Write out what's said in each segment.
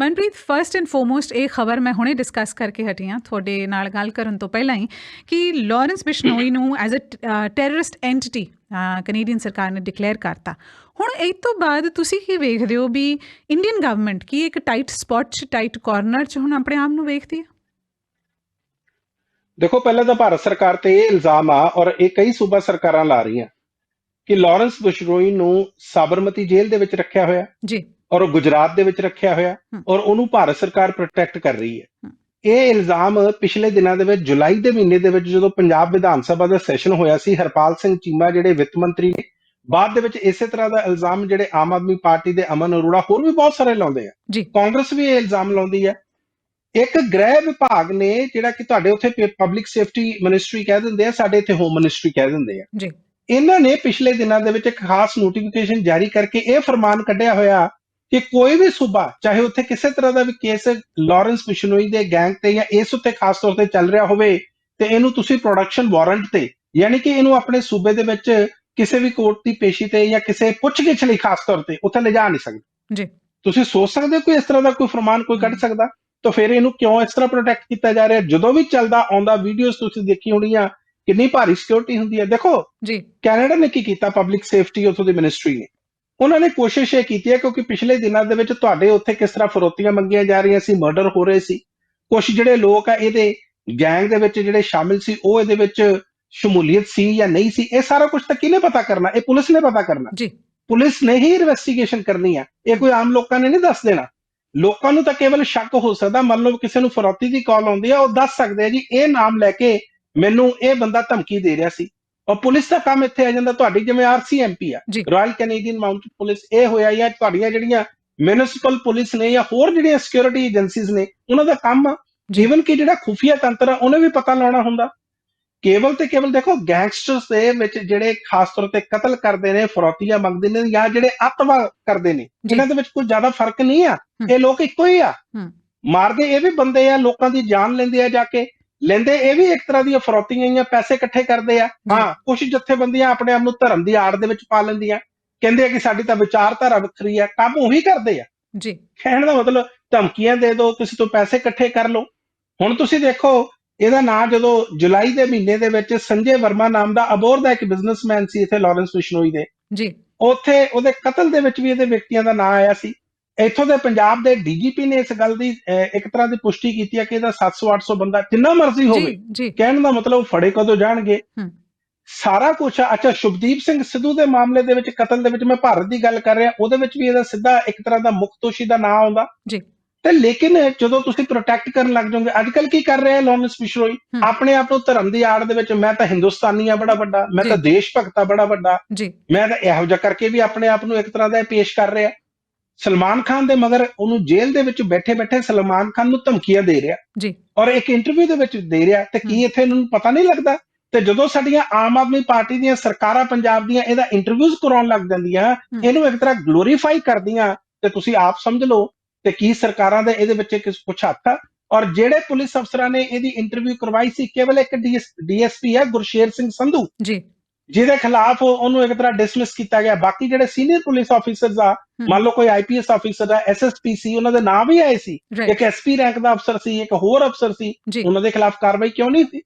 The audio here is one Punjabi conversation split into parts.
ਮਨਪ੍ਰੀਤ ਫਰਸਟ ਐਂਡ ਫੋਰਮੋਸਟ ਇਹ ਖਬਰ ਮੈਂ ਹੁਣੇ ਡਿਸਕਸ ਕਰਕੇ ਹਟੀ ਹਾਂ ਤੁਹਾਡੇ ਨਾਲ ਗੱਲ ਕਰਨ ਤੋਂ ਪਹਿਲਾਂ ਹੀ ਕਿ ਲਾਰੈਂਸ ਬਿਸ਼ਨੋਈ ਨੂੰ as a terrorist entity Canadian ਸਰਕਾਰ ਨੇ ਡਿਕਲੇਅਰ ਕਰਤਾ। ਹੁਣ ਇਹ ਤੋਂ ਬਾਅਦ ਤੁਸੀਂ ਕੀ ਵੇਖਦੇ ਹੋ ਵੀ ਇੰਡੀਅਨ ਗਵਰਨਮੈਂਟ ਕੀ ਇੱਕ ਟਾਈਟ ਸਪੌਟ 'ਚ ਟਾਈਟ ਕਾਰਨਰ 'ਚ ਹੁਣ ਆਪਣੇ ਆਪ ਨੂੰ ਵੇਖਦੀ ਹੈ? ਦੇਖੋ ਪਹਿਲਾਂ ਤਾਂ ਭਾਰਤ ਸਰਕਾਰ ਤੇ ਇਹ ਇਲਜ਼ਾਮ ਆ ਔਰ ਇਹ ਕਈ ਸੂਬਾ ਸਰਕਾਰਾਂ ਲਾ ਰਹੀਆਂ ਕਿ ਲਾਰੈਂਸ ਬਿਸ਼ਨੋਈ ਨੂੰ ਸਾਬਰਮਤੀ ਜੇਲ੍ਹ ਦੇ ਵਿੱਚ ਰੱਖਿਆ ਹੋਇਆ। ਜੀ। ਔਰ ਉਹ ਗੁਜਰਾਤ ਦੇ ਵਿੱਚ ਰੱਖਿਆ ਹੋਇਆ। ਔਰ ਉਹਨੂੰ ਭਾਰਤ ਸਰਕਾਰ ਪ੍ਰੋਟੈਕਟ ਕਰ ਰਹੀ ਹੈ। ਇਹ ਇਲਜ਼ਾਮ ਪਿਛਲੇ ਦਿਨਾਂ ਦੇ ਵਿੱਚ ਜੁਲਾਈ ਦੇ ਮਹੀਨੇ ਦੇ ਵਿੱਚ ਜਦੋਂ ਪੰਜਾਬ ਵਿਧਾਨ ਸਭਾ ਦਾ ਸੈਸ਼ਨ ਹੋਇਆ ਸੀ ਹਰਪਾਲ ਸਿੰਘ ਚੀਮਾ ਜਿਹੜੇ ਵਿੱਤ ਮੰਤਰੀ ਨੇ ਬਾਅਦ ਦੇ ਵਿੱਚ ਇਸੇ ਤਰ੍ਹਾਂ ਦਾ ਇਲਜ਼ਾਮ ਜਿਹੜੇ ਆਮ ਆਦਮੀ ਪਾਰਟੀ ਦੇ ਅਮਨ ਅਰੋੜਾ ਹੋਰ ਵੀ ਬਹੁਤ ਸਾਰੇ ਲਾਉਂਦੇ ਆ। ਕਾਂਗਰਸ ਵੀ ਇਹ ਇਲਜ਼ਾਮ ਲਾਉਂਦੀ ਹੈ। ਇੱਕ ਗ੍ਰਹਿ ਵਿਭਾਗ ਨੇ ਜਿਹੜਾ ਕਿ ਤੁਹਾਡੇ ਉੱਥੇ ਪਬਲਿਕ ਸੇਫਟੀ ਮਿਨਿਸਟਰੀ ਕਹਿ ਦਿੰਦੇ ਆ ਸਾਡੇ ਇੱਥੇ ਹੋਮ ਮਿਨਿਸਟਰੀ ਕਹਿ ਦਿੰਦੇ ਆ। ਜੀ। ਇਹਨਾਂ ਨੇ ਪਿਛਲੇ ਦਿਨਾਂ ਦੇ ਵਿੱਚ ਇੱਕ ਖਾਸ ਨੋਟੀਫਿਕੇਸ਼ਨ ਜਾਰੀ ਕਰਕੇ ਇਹ ਫਰਮਾਨ ਕੱਢਿਆ ਹੋਇਆ ਕਿ ਕੋਈ ਵੀ ਸੂਬਾ ਚਾਹੇ ਉੱਥੇ ਕਿਸੇ ਤਰ੍ਹਾਂ ਦਾ ਵੀ ਕੇਸ ਲਾਰੈਂਸ ਬਿਸ਼ਨੋਈ ਦੇ ਗੈਂਗ ਤੇ ਜਾਂ ਇਸ ਉੱਤੇ ਖਾਸ ਤੌਰ ਤੇ ਚੱਲ ਰਿਹਾ ਹੋਵੇ ਤੇ ਇਹਨੂੰ ਤੁਸੀਂ ਪ੍ਰੋਡਕਸ਼ਨ ਵਾਰੰਟ ਤੇ ਯਾਨੀ ਕਿ ਇਹਨੂੰ ਆਪਣੇ ਸੂਬੇ ਦੇ ਵਿੱਚ ਕਿਸੇ ਵੀ ਕੋਰਟ ਦੀ ਪੇਸ਼ੀ ਤੇ ਜਾਂ ਕਿਸੇ ਪੁੱਛਗਿੱਛ ਲਈ ਖਾਸ ਤੌਰ ਤੇ ਉੱਥੇ ਲਿਜਾ ਨਹੀਂ ਸਕਦੇ। ਜੀ। ਤੁਸੀਂ ਸੋਚ ਸਕਦੇ ਹੋ ਕੋਈ ਇਸ ਤਰ੍ਹਾਂ ਦਾ ਕੋਈ ਫਰਮਾਨ ਕੋਈ ਕੱਢ ਸਕਦਾ? ਤਾਂ ਫਿਰ ਇਹਨੂੰ ਕਿਉਂ ਇਸ ਤਰ੍ਹਾਂ ਪ੍ਰੋਟੈਕਟ ਕੀਤਾ ਜਾ ਰਿਹਾ? ਜਦੋਂ ਵੀ ਚੱਲਦਾ ਆਉਂਦਾ ਵੀਡੀਓਜ਼ ਤੁਸੀਂ ਦੇਖੀ ਹੋਣੀਆਂ ਕਿੰਨੀ ਭਾਰੀ ਸਿਕਿਉਰਿਟੀ ਹੁੰਦੀ ਹੈ। ਦੇਖੋ ਜੀ। ਕੈਨੇਡਾ ਨੇ ਕੀ ਕੀਤਾ? ਪਬਲਿਕ ਸੇਫਟੀ ਉਥੋਂ ਦੀ ਮਿਨਿਸਟਰੀ ਨੇ। ਉਹਨਾਂ ਨੇ ਕੋਸ਼ਿਸ਼ ਇਹ ਕੀਤੀ ਹੈ ਕਿਉਂਕਿ ਪਿਛਲੇ ਦਿਨਾਂ ਦੇ ਵਿੱਚ ਤੁਹਾਡੇ ਉੱਥੇ ਕਿਸ ਤਰ੍ਹਾਂ ਫਰੋਤੀਆਂ ਮੰਗੀਆਂ ਜਾ ਰਹੀਆਂ ਸੀ ਮਰਡਰ ਹੋ ਰਹੇ ਸੀ। ਕੁਝ ਜਿਹੜੇ ਲੋਕ ਆ ਇਹਦੇ ਗੈਂਗ ਦੇ ਵਿੱਚ ਜਿਹੜੇ ਸ਼ਾਮਿਲ ਸੀ ਉਹ ਇਹਦੇ ਵਿੱਚ ਸ਼ਮੂਲੀਅਤ ਸੀ ਜਾਂ ਨਹੀਂ ਸੀ ਇਹ ਸਾਰਾ ਕੁਝ ਤਾਂ ਕਿਹਨੇ ਪਤਾ ਕਰਨਾ? ਇਹ ਪੁਲਿਸ ਨੇ ਪਤਾ ਕਰਨਾ। ਜੀ। ਪੁਲਿਸ ਨੇ ਹੀ ਇਨਵੈਸਟੀਗੇਸ਼ਨ ਕਰਨੀ ਆ। ਇਹ ਕੋਈ ਆਮ ਲੋਕਾਂ ਨੇ ਨਹੀਂ ਦੱਸ ਦੇਣਾ। ਲੋਕਾਂ ਨੂੰ ਤਾਂ ਕੇਵਲ ਸ਼ੱਕ ਹੋ ਸਕਦਾ ਮੰਨ ਲਓ ਕਿਸੇ ਨੂੰ ਫਰੌਤੀ ਦੀ ਕਾਲ ਆਉਂਦੀ ਆ ਉਹ ਦੱਸ ਸਕਦੇ ਆ ਜੀ ਇਹ ਨਾਮ ਲੈ ਕੇ ਮੈਨੂੰ ਇਹ ਬੰਦਾ ਧਮਕੀ ਦੇ ਰਿਹਾ ਸੀ। ਔਰ ਪੁਲਿਸ ਦਾ ਕੰਮ ਇੱਥੇ ਆ ਜਾਂਦਾ ਤੁਹਾਡੀ ਜਿਵੇਂ ਆਰਸੀਐਮਪੀ ਆ। ਰਾਇਲ ਕੈਨੇਡੀਅਨ ਮਾਊਂਟਡ ਪੁਲਿਸ ਇਹ ਹੋਇਆ ਜਾਂ ਤੁਹਾਡੀਆਂ ਜਿਹੜੀਆਂ ਮਿਊਨਿਸਪਲ ਪੁਲਿਸ ਨੇ ਜਾਂ ਹੋਰ ਜਿਹੜੀਆਂ ਸਿਕਿਉਰਿਟੀ ਏਜੰਸੀਜ਼ ਨੇ ਉਹਨਾਂ ਦਾ ਕੰਮ ਆ। ਜੀਵਨ ਕੀ ਜਿਹੜਾ ਖੁਫੀਆ ਤੰਤਰ ਆ ਉਹਨੇ ਵੀ ਪਤਾ ਲਾਉਣਾ ਹੁੰਦਾ ਕੇਵਲ ਤੇ ਕੇਵਲ ਦੇਖੋ ਗੈਂਗਸਟਰਸ ਦੇ ਵਿੱਚ ਜਿਹੜੇ ਖਾਸ ਤੌਰ ਤੇ ਕਤਲ ਕਰਦੇ ਨੇ ਫਰੌਤੀਆਂ ਮੰਗਦੇ ਨੇ ਜਾਂ ਜਿਹੜੇ ਅਤਵਾ ਕਰਦੇ ਨੇ। ਇਹਨਾਂ ਦੇ ਵਿੱਚ ਕੋਈ ਜ਼ਿਆਦਾ ਫ਼ਰਕ ਨਹੀਂ ਆ। ਇਹ ਲੋਕ ਇੱਕੋ ਹੀ ਆ। ਮਾਰਦੇ ਇਹ ਵੀ ਬੰਦੇ ਆ ਲੋਕਾਂ ਦੀ ਜਾਨ ਲੈਂਦੇ ਆ ਜਾ ਕੇ ਲੈਂਦੇ ਇਹ ਵੀ ਇੱਕ ਤਰ੍ਹਾਂ ਦੀਆਂ ਫਰੌਤੀਆਂ ਜਾਂ ਪੈਸੇ ਇਕੱਠੇ ਕਰਦੇ ਆ। ਹਾਂ। ਕੁਝ ਜਥੇਬੰਦੀਆਂ ਆਪਣੇ ਆਪ ਨੂੰ ਧਰਮ ਦੀ ਆੜ ਦੇ ਵਿੱਚ ਪਾ ਲੈਂਦੀਆਂ। ਕਹਿੰਦੇ ਆ ਕਿ ਸਾਡੀ ਤਾਂ ਵਿਚਾਰਧਾਰਾ ਵੱਖਰੀ ਆ ਕੰਮ ਉਹੀ ਕਰਦੇ ਆ। ਜੀ। ਕਹਿਣ ਦਾ ਮਤਲਬ ਧਮਕੀਆਂ ਦੇ ਦਿਓ ਕਿਸੇ ਤੋਂ ਪੈਸੇ ਇਕੱਠੇ ਕਰ ਲਓ। ਹੁਣ ਤੁਸੀਂ ਦੇਖੋ ਇਹਦਾ ਨਾਂ ਜਦੋਂ ਜੁਲਾਈ ਦੇ ਮਹੀਨੇ ਦੇ ਵਿੱਚ ਸੰਜੇ ਵਰਮਾ ਨਾਮ ਦਾ ਅਬੋਰ ਦਾ ਇੱਕ ਬਿਜ਼ਨਸਮੈਨ ਸੀ ਇੱਥੇ ਲਾਰੈਂਸ ਬਿਸ਼ਨੋਈ ਦੇ। ਜੀ। ਉੱਥੇ ਉਹਦੇ ਕਤਲ ਦੇ ਵਿੱਚ ਵੀ ਇਹਦੇ ਵਿਅਕਤੀਆਂ ਦਾ ਨਾਂ ਆਇਆ ਸੀ। ਇੱਥੋਂ ਦੇ ਪੰਜਾਬ ਦੇ ਡੀਜੀਪੀ ਨੇ ਇਸ ਗੱਲ ਦੀ ਇੱਕ ਤਰ੍ਹਾਂ ਦੀ ਪੁਸ਼ਟੀ ਕੀਤੀ ਹੈ ਕਿ ਇਹਦਾ 700 800 ਬੰਦਾ ਜਿੰਨਾ ਮਰਜ਼ੀ ਹੋਵੇ ਕਹਿਣ ਦਾ ਮਤਲਬ ਫੜੇ ਕਦੋਂ ਜਾਣਗੇ। ਸਾਰਾ ਕੁਝ ਅੱਛਾ ਸ਼ੁਭਦੀਪ ਸਿੰਘ ਸਿੱਧੂ ਦੇ ਮਾਮਲੇ ਦੇ ਵਿੱਚ ਕਤਲ ਦੇ ਵਿੱਚ ਮੈਂ ਭਾਰਤ ਦੀ ਗੱਲ ਕਰ ਰਿਹਾ ਉਹਦੇ ਵਿੱਚ ਵੀ ਇਹਦਾ ਸਿੱਧਾ ਇੱਕ ਤਰ੍ਹਾਂ ਦਾ ਮੁੱਖ ਦੋਸ਼ੀ ਦਾ ਨਾਮ ਆਉਂਦਾ ਜੀ। ਤੇ ਲੇਕਿਨ ਜਦੋਂ ਤੁਸੀਂ ਪ੍ਰੋਟੈਕਟ ਕਰਨ ਲੱਗ ਜਾਓਗੇ ਅੱਜ ਕੱਲ ਕੀ ਕਰ ਰਿਹਾ ਬਿਸ਼ਨੋਈ ਹਮ। ਆਪਣੇ ਆਪ ਨੂੰ ਧਰਮ ਦੀ ਆੜ ਦੇ ਵਿੱਚ ਮੈਂ ਤਾਂ ਹਿੰਦੁਸਤਾਨੀ ਆ ਬੜਾ ਵੱਡਾ ਮੈਂ। ਤਾਂ ਦੇਸ਼ ਭਗਤ ਬੜਾ ਵੱਡਾ ਜੀ ਮੈਂ ਤਾਂ ਇਹੋ ਜਿਹਾ ਕਰਕੇ ਵੀ ਆਪਣੇ ਆਪ ਨੂੰ ਇੱਕ ਤਰ੍ਹਾਂ ਦਾ ਪੇਸ਼ ਕਰ ਰਿਹਾ ਸਲਮਾਨ ਖਾਨ ਦੇ ਮਗਰ ਉਹਨੂੰ ਜੇਲ੍ਹ ਦੇ ਵਿੱਚ ਬੈਠੇ ਬੈਠੇ ਸਲਮਾਨ ਖਾਨ ਨੂੰ ਧਮਕੀਆਂ ਦੇ ਰਿਹਾ। ਜੀ। ਔਰ ਇੱਕ ਇੰਟਰਵਿਊ ਦੇ ਵਿੱਚ ਦੇ ਰਿਹਾ ਤੇ ਕੀ ਇੱਥੇ ਇਹਨਾਂ ਨੂੰ ਪਤਾ ਨਹੀਂ ਲੱਗਦਾ? ਤੇ ਜਦੋਂ ਸਾਡੀਆਂ ਆਮ ਆਦਮੀ ਪਾਰਟੀ ਦੀਆਂ ਸਰਕਾਰਾਂ ਪੰਜਾਬ ਦੀਆਂ ਇਹਦਾ ਇੰਟਰਵਿਊਜ਼ ਕਰਾਉਣ ਲੱਗ ਜਾਂਦੀਆਂ ਇਹਨੂੰ ਇੱਕ ਤਰ੍ਹਾਂ ਗਲੋਰੀਫਾਈ ਕਰਦੀਆਂ ਤੇ ਤੁਸੀਂ ਆਪ ਸਮਝ ਲਓ ਤੇ ਕੀ ਸਰਕਾਰਾਂ ਦੇ ਇਹਦੇ ਵਿੱਚ ਕਿਸ ਕੁਛ ਹੱਥ ਆ। ਔਰ ਜਿਹੜੇ ਪੁਲਿਸ ਅਫਸਰਾਂ ਨੇ ਇਹਦੀ ਇੰਟਰਵਿਊ ਕਰਵਾਈ ਸੀ ਕੇਵਲ ਇੱਕ ਡੀਐਸਪੀ ਹੈ ਗੁਰਸ਼ੇਰ ਸਿੰਘ ਸੰਧੂ। ਜੀ। ਜਿਹਦੇ ਖਿਲਾਫ ਉਹਨੂੰ ਇੱਕ ਤਰ੍ਹਾਂ ਡਿਸਮਿਸ ਕੀਤਾ ਗਿਆ। ਬਾਕੀ ਜਿਹੜੇ ਸੀਨੀਅਰ ਪੁਲਿਸ ਆਫੀਸਰਸ ਆ ਮੰਨ ਲਓ ਕੋਈ ਆਈਪੀਐਸ ਆਫੀਸਰ ਆ ਐਸਐਸਪੀ ਸੀ ਉਹਨਾਂ ਦੇ ਨਾਮ ਵੀ ਆਏ ਸੀ। ਇੱਕ ਐਸਪੀ ਰੈਂਕ ਦਾ ਅਫਸਰ ਸੀ ਇੱਕ ਹੋਰ ਅਫਸਰ ਸੀ। ਉਹਨਾਂ ਦੇ ਖਿਲਾਫ ਕਾਰਵਾਈ ਕਿਉਂ ਨਹੀਂ ਸੀ।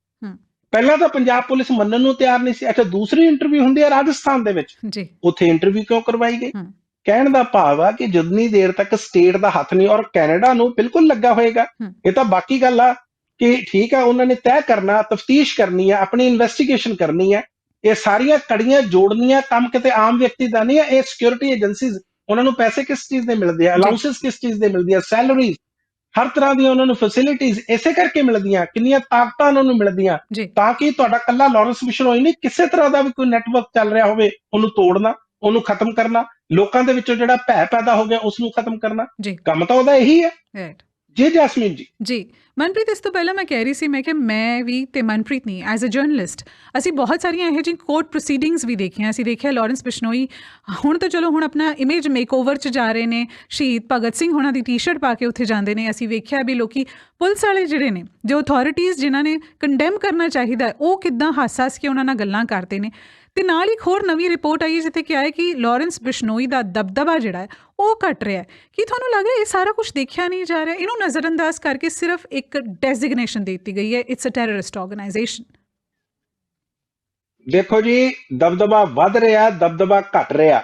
ਪਹਿਲਾਂ ਤਾਂ ਪੰਜਾਬ ਪੁਲਿਸ ਮੰਨਣ ਨੂੰ ਤਿਆਰ ਨਹੀਂ ਸੀ। ਅੱਛਾ ਦੂਸਰੀ ਇੰਟਰਵਿਊ ਹੁੰਦੀ ਹੈ ਰਾਜਸਥਾਨ ਦੇ ਵਿੱਚ। ਜੀ। ਉੱਥੇ ਇੰਟਰਵਿਊ ਕਿਉਂ ਕਰਵਾਈ ਗਈ। ਕਹਿਣ ਦਾ ਭਾਵ ਆ ਕਿ ਜਿੰਨੀ ਦੇਰ ਤੱਕ ਸਟੇਟ ਦਾ ਹੱਥ ਨਹੀਂ ਔਰ ਕੈਨੇਡਾ ਨੂੰ ਬਿਲਕੁਲ ਲੱਗਾ ਹੋਏਗਾ। ਇਹ ਤਾਂ ਬਾਕੀ ਗੱਲ ਆ ਕਿ ਠੀਕ ਆ ਉਹਨਾਂ ਨੇ ਤੈਅ ਕਰਨਾ ਤਫਤੀਸ਼ ਕਰਨੀ ਆ ਆਪਣੀ ਇਨਵੈਸਟੀਗੇਸ਼ਨ ਕਰਨੀ ਆ। ਇਹ ਸਾਰੀਆਂ ਕੜੀਆਂ ਜੋੜਨੀਆਂ ਕੰਮ ਕਿਤੇ ਆਮ ਵਿਅਕਤੀ ਦਾ ਨਹੀਂ ਆ ਇਹ ਸਿਕਿਉਰਿਟੀ ਏਜੰਸੀਜ਼ ਉਹਨਾਂ ਨੂੰ ਪੈਸੇ ਕਿਸ ਚੀਜ਼ ਦੇ ਮਿਲਦੇ ਆ ਅਲਾਉਂਸਸ ਕਿਸ ਚੀਜ਼ ਦੇ ਮਿਲਦੀ ਆ ਸੈਲਰੀਜ਼ ਹਰ ਤਰ੍ਹਾਂ ਦੀਆਂ ਉਹਨਾਂ ਨੂੰ ਫੈਸਿਲਿਟੀਆਂ ਇਸੇ ਕਰਕੇ ਮਿਲਦੀਆਂ ਕਿੰਨੀਆਂ ਤਾਕਤਾਂ ਉਹਨਾਂ ਨੂੰ ਮਿਲਦੀਆਂ ਤਾਂ ਕਿ ਤੁਹਾਡਾ ਕੱਲਾ ਲਾਰੈਂਸ ਬਿਸ਼ਨੋਈ ਨਹੀਂ ਕਿਸੇ ਤਰ੍ਹਾਂ ਦਾ ਵੀ ਕੋਈ ਨੈਟਵਰਕ ਚੱਲ ਰਿਹਾ ਹੋਵੇ ਉਹਨੂੰ ਤੋੜਨਾ ਉਹਨੂੰ ਖਤਮ ਕਰਨਾ ਲੋਕਾਂ ਦੇ ਵਿੱਚੋਂ ਜਿਹੜਾ ਭੈ ਪੈਦਾ ਹੋ ਗਿਆ ਉਸ ਨੂੰ ਖਤਮ ਕਰਨਾ। ਕੰਮ ਤਾਂ ਉਹਦਾ ਇਹੀ ਹੈ। ਜੀ ਜੈਸਮੀਨ ਜੀ। ਜੀ, ਮਨਪ੍ਰੀਤ, ਇਸ ਤੋਂ ਪਹਿਲਾਂ ਮੈਂ ਕਹਿ ਰਹੀ ਸੀ, ਮੈਂ ਕਿ ਮੈਂ ਵੀ ਤੇ ਮਨਪ੍ਰੀਤ ਨਹੀਂ ਐਜ਼ ਅ ਜਰਨਲਿਸਟ ਅਸੀਂ ਬਹੁਤ ਸਾਰੀਆਂ ਇਹੋ ਜਿਹੀ ਕੋਰਟ ਪ੍ਰੋਸੀਡਿੰਗਸ ਵੀ ਦੇਖੀਆਂ, ਅਸੀਂ ਦੇਖਿਆ ਲਾਰੈਂਸ ਬਿਸ਼ਨੋਈ ਹੁਣ ਤਾਂ ਚਲੋ ਹੁਣ ਆਪਣਾ ਇਮੇਜ ਮੇਕਓਵਰ 'ਚ ਜਾ ਰਹੇ ਨੇ, ਸ਼ਹੀਦ ਭਗਤ ਸਿੰਘ ਹੋਣਾ ਦੀ ਟੀ-ਸ਼ਰਟ ਪਾ ਕੇ ਉੱਥੇ ਜਾਂਦੇ ਨੇ, ਅਸੀਂ ਵੇਖਿਆ ਵੀ ਲੋਕੀ ਪੁਲਿਸ ਵਾਲੇ ਜਿਹੜੇ ਨੇ, ਜੋ ਅਥਾਰਟੀਆਂ ਜਿਨ੍ਹਾਂ ਨੇ ਕੰਡੈਮ ਕਰਨਾ ਚਾਹੀਦਾ, ਉਹ ਕਿੱਦਾਂ ਹਾਸਾਸ ਕੇ ਉਹਨਾਂ ਨਾਲ ਗੱਲਾਂ ਕਰਦੇ ਨੇ। ਤੇ ਨਾਲ ਹੀ ਇੱਕ ਹੋਰ ਨਵੀਂ ਰਿਪੋਰਟ ਆਈ ਹੈ ਜਿੱਥੇ ਕਿਹਾ ਹੈ ਕਿ ਲਾਰੈਂਸ ਬਿਸ਼ਨੋਈ ਦਾ ਦਬਦਬਾ ਜਿਹੜਾ ਹੈ ਉਹ ਘਟ ਰਿਹਾ ਹੈ ਕੀ ਤੁਹਾਨੂੰ ਲੱਗ ਰਿਹਾ ਇਹ ਸਾਰਾ ਕੁਝ ਦੇਖਿਆ ਨਹੀਂ ਜਾ ਰਿਹਾ ਇਹਨੂੰ ਨਜ਼ਰਅੰਦਾਜ਼ ਕਰਕੇ ਸਿਰਫ ਇੱਕ ਡੈਜ਼ਿਗਨੇਸ਼ਨ ਦੇ ਦਿੱਤੀ ਗਈ ਹੈ ਇਟਸ ਅ ਟੈਰਰਿਸਟ ਆਰਗੇਨਾਈਜੇਸ਼ਨ ਦੇਖੋ ਜੀ ਦਬਦਬਾ ਵੱਧ ਰਿਹਾ ਦਬਦਬਾ ਘਟ ਰਿਹਾ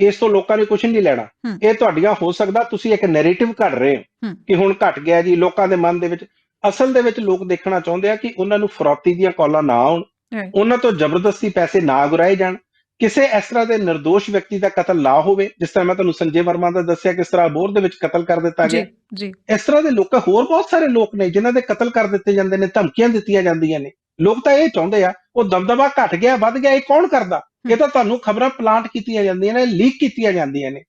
ਇਸ ਤੋਂ ਲੋਕਾਂ ਨੇ ਕੁਝ ਨਹੀਂ ਲੈਣਾ। ਇਹ ਤੁਹਾਡੀਆਂ ਹੋ ਸਕਦਾ ਤੁਸੀਂ ਇੱਕ ਨੈਰੇਟਿਵ ਘੜ ਰਹੇ ਹੋ। ਕਿ ਹੁਣ ਘਟ ਗਿਆ ਜੀ ਲੋਕਾਂ ਦੇ ਮਨ ਦੇ ਵਿੱਚ ਅਸਲ ਦੇ ਵਿੱਚ ਲੋਕ ਦੇਖਣਾ ਚਾਹੁੰਦੇ ਆ ਕਿ ਉਹਨਾਂ ਨੂੰ ਫਰੌਤੀ ਦੀਆਂ ਕਾਲਾਂ ਨਾ ਆਉਣ. ਉਹਨਾਂ ਤੋਂ ਜ਼ਬਰਦਸਤੀ ਪੈਸੇ ਨਾ ਗੁਰਾਏ ਜਾਣ। ਕਿਸੇ ਇਸ ਤਰ੍ਹਾਂ ਦੇ નિર્ਦੋਸ਼ ਵਿਅਕਤੀ ਦਾ ਕਤਲ ਨਾ ਹੋਵੇ ਜਿਸ ਤਰ੍ਹਾਂ ਮੈਂ ਤੁਹਾਨੂੰ ਸੰਜੇ ਵਰਮਾ ਦਾ ਦੱਸਿਆ ਕਿਸ ਤਰ੍ਹਾਂ ਅਬੋਰ ਦੇ ਵਿੱਚ ਕਤਲ ਕਰ ਦਿੱਤਾ ਗਿਆ। ਜੀ। ਇਸ ਤਰ੍ਹਾਂ ਦੇ ਲੋਕ ਹੋਰ ਬਹੁਤ ਸਾਰੇ ਲੋਕ ਨੇ ਜਿਨ੍ਹਾਂ ਦੇ ਕਤਲ ਕਰ ਦਿੱਤੇ ਜਾਂਦੇ ਨੇ ਧਮਕੀਆਂ ਦਿੱਤੀਆਂ ਜਾਂਦੀਆਂ ਨੇ। ਲੋਕ ਤਾਂ ਇਹ ਚਾਹੁੰਦੇ ਆ ਉਹ ਦਬਦਬਾ ਘਟ ਗਿਆ ਵੱਧ ਗਿਆ ਇਹ ਕੌਣ ਕਰਦਾ? ਇਹ ਤਾਂ ਤੁਹਾਨੂੰ ਖਬਰਾਂ ਪਲਾਂਟ ਕੀਤੀਆਂ ਜਾਂਦੀਆਂ ਨੇ ਲੀਕ ਕੀਤੀਆਂ ਜਾਂਦੀਆਂ ਨੇ।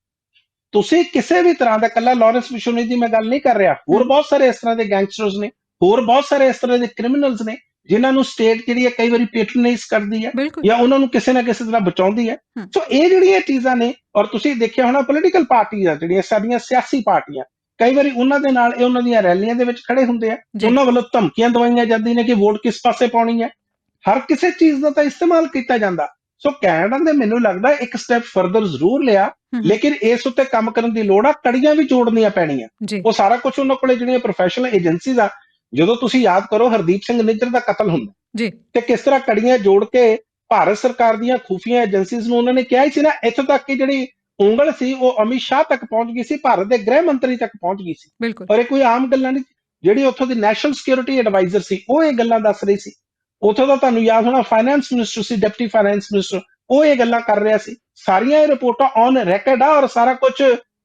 ਤੁਸੀਂ ਕਿਸੇ ਵੀ ਤਰ੍ਹਾਂ ਦਾ ਕੱਲਾ ਲਾਰੈਂਸ ਬਿਸ਼ਨੋਈ ਦੀ ਮੈਂ ਗੱਲ ਨਹੀਂ ਕਰ ਰਿਹਾ। ਹੋਰ ਬਹੁਤ ਸਾਰੇ ਇਸ ਤਰ੍ਹਾਂ ਦੇ ਗੈਂਗਸਟਰਸ ਨੇ ਹੋਰ ਬਹੁਤ ਸਾਰੇ ਇਸ ਤਰ੍ਹਾਂ ਦੇ ਕ੍ਰਿਮੀਨਲਸ ਨੇ ਜਿਨ੍ਹਾਂ ਨੂੰ ਸਟੇਟ ਜਿਹੜੀ ਹੈ ਕਈ ਵਾਰੀ ਪੈਟਰਨਾਈਜ਼ ਕਰਦੀ ਹੈ ਜਾਂ ਉਹਨਾਂ ਨੂੰ ਕਿਸੇ ਨਾ ਕਿਸੇ ਤਰ੍ਹਾਂ ਬਚਾਉਂਦੀ ਹੈ। ਸੋ ਇਹ ਜਿਹੜੀਆਂ ਚੀਜ਼ਾਂ ਨੇ ਔਰ ਤੁਸੀਂ ਦੇਖਿਆ ਹੋਣਾ ਪੋਲੀਟੀਕਲ ਪਾਰਟੀਆਂ ਜਿਹੜੀਆਂ ਸਾਡੀਆਂ ਸਿਆਸੀ ਪਾਰਟੀਆਂ ਕਈ ਵਾਰੀ ਉਹਨਾਂ ਦੇ ਨਾਲ ਇਹ ਉਹਨਾਂ ਦੀਆਂ ਰੈਲੀਆਂ ਦੇ ਵਿੱਚ ਖੜੇ ਹੁੰਦੇ ਆ। ਉਹਨਾਂ ਵੱਲੋਂ ਧਮਕੀਆਂ ਦਵਾਈਆਂ ਜਾਂਦੀਆਂ ਨੇ ਕਿ ਵੋਟ ਕਿਸ ਪਾਸੇ ਪਾਉਣੀ ਹੈ। ਹਰ ਕਿਸੇ ਚੀਜ਼ ਦਾ ਤਾਂ ਇਸਤੇਮਾਲ ਕੀਤਾ ਜਾਂਦਾ। ਸੋ ਕੈਨੇਡਾ ਨੇ ਮੈਨੂੰ ਲੱਗਦਾ ਇੱਕ ਸਟੈਪ ਫਰਦਰ ਜ਼ਰੂਰ ਲਿਆ ਲੇਕਿਨ ਇਸ ਉੱਤੇ ਕੰਮ ਕਰਨ ਦੀ ਲੋੜ ਆ ਕੜੀਆਂ ਵੀ ਜੋੜਨੀਆਂ ਪੈਣੀਆਂ। ਉਹ ਸਾਰਾ ਕੁਝ ਉਹਨਾਂ ਕੋਲੇ ਜਿਹੜੀਆਂ ਪ੍ਰੋਫੈਸ਼ਨਲ ਏਜੰਸੀਜ਼ ਆ ਜਦੋਂ ਤੁਸੀਂ ਯਾਦ ਕਰੋ ਹਰਦੀਪ ਸਿੰਘ ਨਿੱਜਰ ਦਾ ਕਤਲ ਹੁੰਦਾ। ਜੀ। ਤੇ ਕਿਸ ਤਰ੍ਹਾਂ ਕੜੀਆਂ ਜੋੜ ਕੇ ਭਾਰਤ ਸਰਕਾਰ ਦੀਆਂ ਖੂਫੀਆ ਏਜੰਸੀਜ਼ ਨੂੰ ਉਹਨਾਂ ਨੇ ਕਿਹਾ ਸੀ ਨਾ ਇੱਥੋਂ ਤੱਕ ਕਿ ਜਿਹੜੀ ਉਂਗਲ ਸੀ ਉਹ ਅਮਿਤ ਸ਼ਾਹ ਤੱਕ ਪਹੁੰਚ ਗਈ ਸੀ ਭਾਰਤ ਦੇ ਗ੍ਰਹਿ ਮੰਤਰੀ ਤੱਕ ਪਹੁੰਚ ਗਈ ਸੀ। ਔਰ ਇਹ ਕੋਈ ਆਮ ਗੱਲਾਂ ਨਹੀਂ ਜਿਹੜੀ ਉੱਥੋਂ ਦੀ ਨੈਸ਼ਨਲ ਸਿਕਿਉਰਿਟੀ ਐਡਵਾਈਜ਼ਰ ਸੀ ਉਹ ਇਹ ਗੱਲਾਂ ਦੱਸ ਰਹੀ ਸੀ। ਉੱਥੋਂ ਦਾ ਤੁਹਾਨੂੰ ਯਾਦ ਹੋਣਾ ਫਾਈਨੈਂਸ ਮਿਨਿਸਟਰ ਸੀ ਡਿਪਟੀ ਫਾਈਨੈਂਸ ਮਿਨਿਸਟਰ ਉਹ ਇਹ ਗੱਲਾਂ ਕਰ ਰਿਹਾ ਸੀ। ਸਾਰੀਆਂ ਇਹ ਰਿਪੋਰਟਾਂ ਔਨ ਰੈਕੋਰਡ ਆ ਔਰ ਸਾਰਾ ਕੁਝ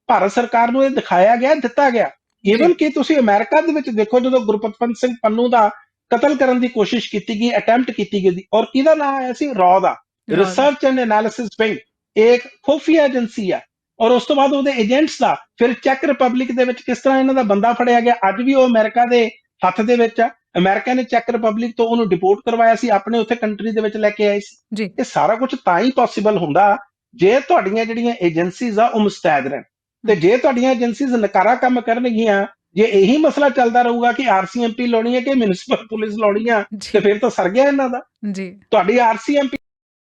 ਭਾਰਤ ਸਰਕਾਰ ਨੂੰ ਇਹ ਦਿਖਾਇਆ ਗਿਆ ਦਿੱਤਾ ਗਿਆ। ਈਵਨ ਕਿ ਤੁਸੀਂ ਅਮਰੀਕਾ ਦੇ ਵਿੱਚ ਦੇਖੋ ਜਦੋਂ ਗੁਰਪਤਵੰਤ ਸਿੰਘ ਪੰਨੂ ਦਾ ਕਤਲ ਕਰਨ ਦੀ ਕੋਸ਼ਿਸ਼ ਕੀਤੀ ਗਈ ਅਟੈਂਪਟ ਕੀਤੀ ਗਈ ਔਰ ਕਿਹਦਾ ਨਾਮ ਆਇਆ ਸੀ? ਰॉ ਦਾ। ਰਿਸਰਚ ਐਂਡ ਐਨਾਲਿਸਿਸ ਵਿੰਗ ਇੱਕ ਖੁਫੀਆ ਏਜੰਸੀ ਹੈ ਔਰ ਉਸ ਤੋਂ ਬਾਅਦ ਉਹਦੇ ਏਜੰਟਸ ਦਾ। ਫਿਰ ਚੈੱਕ ਰਿਪਬਲਿਕ ਦੇ ਵਿੱਚ ਕਿਸ ਤਰ੍ਹਾਂ ਇਹਨਾਂ ਦਾ ਬੰਦਾ ਫੜਿਆ ਗਿਆ? ਅੱਜ ਵੀ ਉਹ ਅਮਰੀਕਾ ਦੇ ਹੱਥ ਦੇ ਵਿੱਚ ਆ। ਅਮਰੀਕਾ ਨੇ ਚੈੱਕ ਰਿਪਬਲਿਕ ਤੋਂ ਉਹਨੂੰ ਡਿਪੋਰਟ ਕਰਵਾਇਆ ਸੀ ਆਪਣੇ ਉੱਥੇ ਕੰਟਰੀ ਦੇ ਵਿੱਚ ਲੈ ਕੇ ਆਏ ਸੀ। ਇਹ ਸਾਰਾ ਕੁਝ ਤਾਂ ਹੀ ਪੋਸੀਬਲ ਹੁੰਦਾ ਜੇ ਤੁਹਾਡੀਆਂ ਜਿਹੜੀਆਂ ਏਜੰਸੀਜ਼ ਆ ਉਹ ਮੁਸਤੈਦ ਰਹਿਣ। ਤੇ ਜੇ ਤੁਹਾਡੀਆਂ ਏਜੰਸੀਜ਼ ਨਕਾਰਾ ਕੰਮ ਕਰਨਗੀਆਂ ਜੇ ਇਹੀ ਮਸਲਾ ਚੱਲਦਾ ਰਹੂਗਾ ਕਿ ਆਰਸੀਐਮਪੀ ਲਾਉਣੀ ਹੈ ਕਿ ਮਿਊਨਿਸਪਲ ਪੁਲਿਸ ਲਾਉਣੀ ਆ ਤੇ ਫਿਰ ਤਾਂ ਸਰ ਗਿਆ ਇਹਨਾਂ ਦਾ। ਜੀ। ਤੁਹਾਡੀ ਆਰਸੀਐਮਪੀ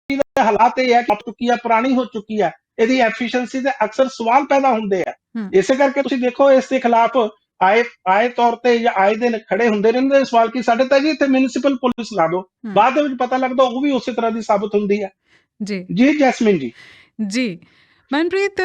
ਦੇ ਹਾਲਾਤ ਇਹ ਹੈ ਕਿ ਚੁੱਕੀ ਆ ਪੁਰਾਣੀ ਹੋ ਚੁੱਕੀ ਆ ਇਹਦੀ ਐਫੀਸ਼ੀਐਂਸੀ ਤੇ ਅਕਸਰ ਸਵਾਲ ਪੈਦਾ ਹੁੰਦੇ ਆ। ਇਸੇ ਕਰਕੇ ਤੁਸੀਂ ਦੇਖੋ ਇਸ ਦੇ ਖਿਲਾਫ ਆਏ ਆਏ ਤੌਰ ਤੇ ਜਾਂ ਆਏ ਦਿਨ ਖੜੇ ਹੁੰਦੇ ਰਹਿੰਦੇ ਨੇ ਸਵਾਲ ਕਿ ਸਾਡੇ ਤਾਂ ਜੀ ਇੱਥੇ ਮਿਊਨਿਸਪਲ ਪੁਲਿਸ ਲਾ ਦਿਓ। ਹਮ। ਬਾਅਦ ਦੇ ਵਿੱਚ ਪਤਾ ਲੱਗਦਾ ਉਹ ਵੀ ਉਸੇ ਤਰ੍ਹਾਂ ਦੀ ਸਾਬਤ ਹੁੰਦੀ ਹੈ ਜੀ। ਜੀ ਜੈਸਮਿਨ ਜੀ। ਜੀ। ਮਨਪ੍ਰੀਤ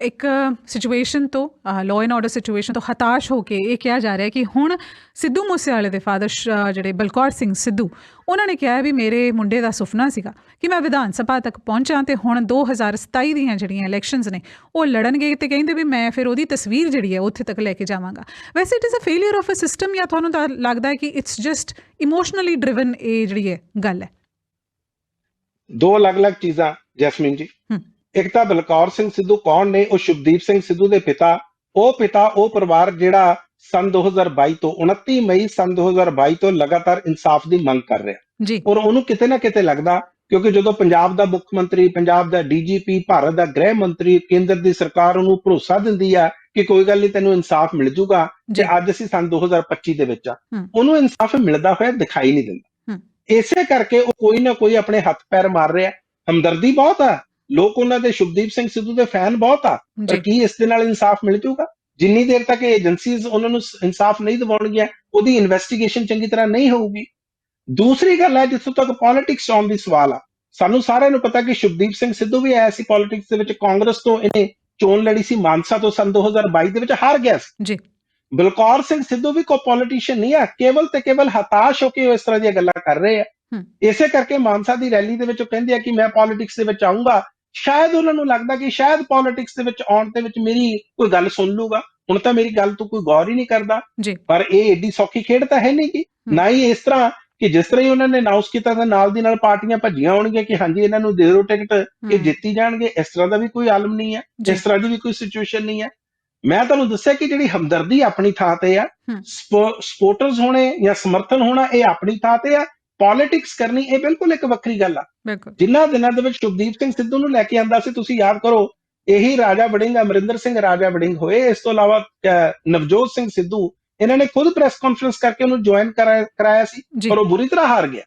ਇੱਕ ਸਿਚੁਏਸ਼ਨ ਤੋਂ ਲਾਅ ਐਂਡ ਆਰਡਰ ਸਿਚੁਏਸ਼ਨ ਤੋਂ ਹਤਾਸ਼ ਹੋ ਕੇ ਇਹ ਕਿਹਾ ਜਾ ਰਿਹਾ ਕਿ ਹੁਣ ਸਿੱਧੂ ਮੂਸੇਵਾਲੇ ਦੇ ਫਾਦਰ ਜਿਹੜੇ ਬਲਕੌਰ ਸਿੰਘ ਸਿੱਧੂ ਉਹਨਾਂ ਨੇ ਕਿਹਾ ਵੀ ਮੇਰੇ ਮੁੰਡੇ ਦਾ ਸੁਪਨਾ ਸੀਗਾ ਕਿ ਮੈਂ ਵਿਧਾਨ ਸਭਾ ਤੱਕ ਪਹੁੰਚਾਂ ਤੇ ਹੁਣ 2027 ਦੀਆਂ ਜਿਹੜੀਆਂ ਇਲੈਕਸ਼ਨਸ ਨੇ ਉਹ ਲੜਨਗੇ ਤੇ ਕਹਿੰਦੇ ਵੀ ਮੈਂ ਫਿਰ ਉਹਦੀ ਤਸਵੀਰ ਜਿਹੜੀ ਹੈ ਉੱਥੇ ਤੱਕ ਲੈ ਕੇ ਜਾਵਾਂਗਾ। ਵੈਸੇ it is a failure of a system ਜਾਂ ਤੁਹਾਨੂੰ ਤਾਂ ਲੱਗਦਾ ਹੈ ਕਿ ਇਟਸ ਜਸਟ ਇਮੋਸ਼ਨਲੀ ਡਰਿਵਨ ਇਹ ਜਿਹੜੀ ਹੈ ਗੱਲ ਹੈ? ਦੋ ਅਲੱਗ-ਅਲੱਗ ਚੀਜ਼ਾਂ ਜੈਸਮਿਨ ਜੀ। ਇੱਕ ਤਾਂ ਬਲਕੌਰ ਸਿੰਘ ਸਿੱਧੂ ਕੌਣ ਨੇ? ਉਹ ਸ਼ੁਭਦੀਪ ਸਿੰਘ ਸਿੱਧੂ ਦੇ ਪਿਤਾ। ਉਹ ਪਿਤਾ ਉਹ ਪਰਿਵਾਰ ਜਿਹੜਾ ਸਨ 2022 ਤੋਂ 29 ਮਈ ਸਨ 2022 ਤੋਂ ਲਗਾਤਾਰ ਇਨਸਾਫ ਦੀ ਮੰਗ ਕਰ ਰਿਹਾ। ਜੀ। ਔਰ ਉਹਨੂੰ ਕਿਤੇ ਨਾ ਕਿਤੇ ਲੱਗਦਾ ਕਿਉਂਕਿ ਜਦੋਂ ਪੰਜਾਬ ਦਾ ਮੁੱਖ ਮੰਤਰੀ ਪੰਜਾਬ ਦਾ ਡੀਜੀਪੀ ਭਾਰਤ ਦਾ ਗ੍ਰਹਿ ਮੰਤਰੀ ਕੇਂਦਰ ਦੀ ਸਰਕਾਰ ਉਹਨੂੰ ਭਰੋਸਾ ਦਿੰਦੀ ਆ ਕਿ ਕੋਈ ਗੱਲ ਨਹੀਂ ਤੈਨੂੰ ਇਨਸਾਫ ਮਿਲ ਜੂਗਾ ਜੀ। ਤੇ ਅੱਜ ਅਸੀਂ ਸਨ 2025 ਦੇ ਵਿੱਚ ਆ। ਉਹਨੂੰ ਇਨਸਾਫ ਮਿਲਦਾ ਹੋਇਆ ਦਿਖਾਈ ਨਹੀਂ ਦਿੰਦਾ। ਇਸੇ ਕਰਕੇ ਉਹ ਕੋਈ ਨਾ ਕੋਈ ਆਪਣੇ ਹੱਥ ਪੈਰ ਮਾਰ ਰਿਹਾ। ਹਮਦਰਦੀ ਬਹੁਤ ਆ। ਲੋਕ ਉਹਨਾਂ ਦੇ ਸ਼ੁਭਦੀਪ ਸਿੰਘ ਸਿੱਧੂ ਦੇ ਫੈਨ ਬਹੁਤ ਆ। ਪਰ ਕੀ ਇਸ ਦੇ ਨਾਲ ਇਨਸਾਫ ਮਿਲ ਜੂਗਾ? ਜਿੰਨੀ ਦੇਰ ਤੱਕ ਇਹ ਏਜੰਸੀਜ਼ ਉਹਨਾਂ ਨੂੰ ਇਨਸਾਫ ਨਹੀਂ ਦਿਵਾਉਣਗੀਆਂ ਉਹਦੀ ਇਨਵੈਸਟੀਗੇਸ਼ਨ ਚੰਗੀ ਤਰ੍ਹਾਂ ਨਹੀਂ ਹੋਊਗੀ। ਦੂਸਰੀ ਗੱਲ ਹੈ ਜਿੱਥੋਂ ਤੱਕ ਪੋਲਿਟਿਕਸ ਆਉਣ ਦੀ ਸਵਾਲ ਆ ਸਾਨੂੰ ਸਾਰਿਆਂ ਨੂੰ ਪਤਾ ਕਿ ਸ਼ੁਭਦੀਪ ਸਿੰਘ ਸਿੱਧੂ ਵੀ ਆਇਆ ਸੀ ਪੋਲਿਟਿਕਸ ਦੇ ਵਿੱਚ। ਕਾਂਗਰਸ ਤੋਂ ਇਹਨੇ ਚੋਣ ਲੜੀ ਸੀ ਮਾਨਸਾ ਤੋਂ ਸਨ 2022 ਦੇ ਵਿੱਚ ਹਾਰ ਗਿਆ ਸੀ। ਜੀ। ਬਲਕੌਰ ਸਿੰਘ ਸਿੱਧੂ ਵੀ ਕੋਈ ਪੋਲੀਟੀਸ਼ੀਅਨ ਨਹੀਂ ਆ ਕੇਵਲ ਤੇ ਕੇਵਲ ਹਤਾਸ਼ ਹੋ ਕੇ ਉਹ ਇਸ ਤਰ੍ਹਾਂ ਦੀਆਂ ਗੱਲਾਂ ਕਰ ਰਹੇ ਆ। ਇਸੇ ਕਰਕੇ ਮਾਨਸਾ ਦੀ ਰੈਲੀ ਦੇ ਵਿੱਚ ਉਹ ਕਹਿੰਦੇ ਆ ਕਿ ਮੈਂ ਪੋਲਿਟਿਕਸ ਦੇ ਵਿੱਚ ਆਉਂਗਾ ਸ਼ਾਇਦ ਉਹਨਾਂ ਨੂੰ ਲੱਗਦਾ ਕਿ ਸ਼ਾਇਦ ਪੋਲਿਟਿਕਸ ਦੇ ਵਿੱਚ ਆਉਣ ਦੇ ਵਿੱਚ ਮੇਰੀ ਕੋਈ ਗੱਲ ਸੁਣ ਲੂਗਾ। ਹੁਣ ਤਾਂ ਮੇਰੀ ਗੱਲ ਤੋਂ ਕੋਈ ਗੌਰ ਹੀ ਨਹੀਂ ਕਰਦਾ। ਪਰ ਇਹ ਏਡੀ ਸੌਖੀ ਖੇਡ ਤਾਂ ਹੈ ਨਹੀਂ ਕਿ ਨਾ ਹੀ ਇਸ ਤਰ੍ਹਾਂ ਕਿ ਜਿਸ ਤਰ੍ਹਾਂ ਹੀ ਉਹਨਾਂ ਨੇ ਅਨਾਉਂਸ ਕੀਤਾ ਤਾਂ ਨਾਲ ਦੀ ਨਾਲ ਪਾਰਟੀਆਂ ਭੱਜੀਆਂ ਹੋਣਗੀਆਂ ਕਿ ਹਾਂਜੀ ਇਹਨਾਂ ਨੂੰ ਦੇ ਦਿਓ ਟਿਕਟ ਇਹ ਜਿੱਤੀ ਜਾਣਗੇ। ਇਸ ਤਰ੍ਹਾਂ ਦਾ ਵੀ ਕੋਈ ਆਲਮ ਨਹੀਂ ਹੈ। ਇਸ ਤਰ੍ਹਾਂ ਦੀ ਵੀ ਕੋਈ ਸਿਚੁਏਸ਼ਨ ਨਹੀਂ ਹੈ। ਮੈਂ ਤੁਹਾਨੂੰ ਦੱਸਿਆ ਕਿ ਜਿਹੜੀ ਹਮਦਰਦੀ ਆਪਣੀ ਥਾਂ ਤੇ ਆ। ਸਪੋਰਟਰਸ ਹੋਣੇ ਜਾਂ ਸਮਰਥਨ ਹੋਣਾ ਇਹ ਆਪਣੀ ਥਾਂ ਤੇ ਆ। ਪੋਲਿਟਿਕਸ ਕਰਨੀ ਇਹ ਬਿਲਕੁਲ ਇੱਕ ਵੱਖਰੀ ਗੱਲ ਆ। ਜਿਨ੍ਹਾਂ ਦਿਨਾਂ ਦੇ ਵਿੱਚ ਸ਼ੁਭਦੀਪ ਸਿੰਘ ਸਿੱਧੂ ਨੂੰ ਲੈ ਕੇ ਆਂਦਾ ਸੀ ਤੁਸੀਂ ਯਾਦ ਕਰੋ ਇਹੀ ਰਾਜਾ ਵੜਿੰਗ ਅਮਰਿੰਦਰ ਸਿੰਘ ਰਾਜਾ ਵੜਿੰਗ ਹੋਏ। ਇਸ ਤੋਂ ਇਲਾਵਾ ਨਵਜੋਤ ਸਿੰਘ ਸਿੱਧੂ ਇਹਨਾਂ ਨੇ ਖੁਦ ਪ੍ਰੈਸ ਕਾਨਫਰੰਸ ਕਰਕੇ ਉਹਨੂੰ ਜੁਆਇਨ ਕਰਾਇਆ ਸੀ ਪਰ ਉਹ ਬੁਰੀ ਤਰ੍ਹਾਂ ਹਾਰ ਗਿਆ।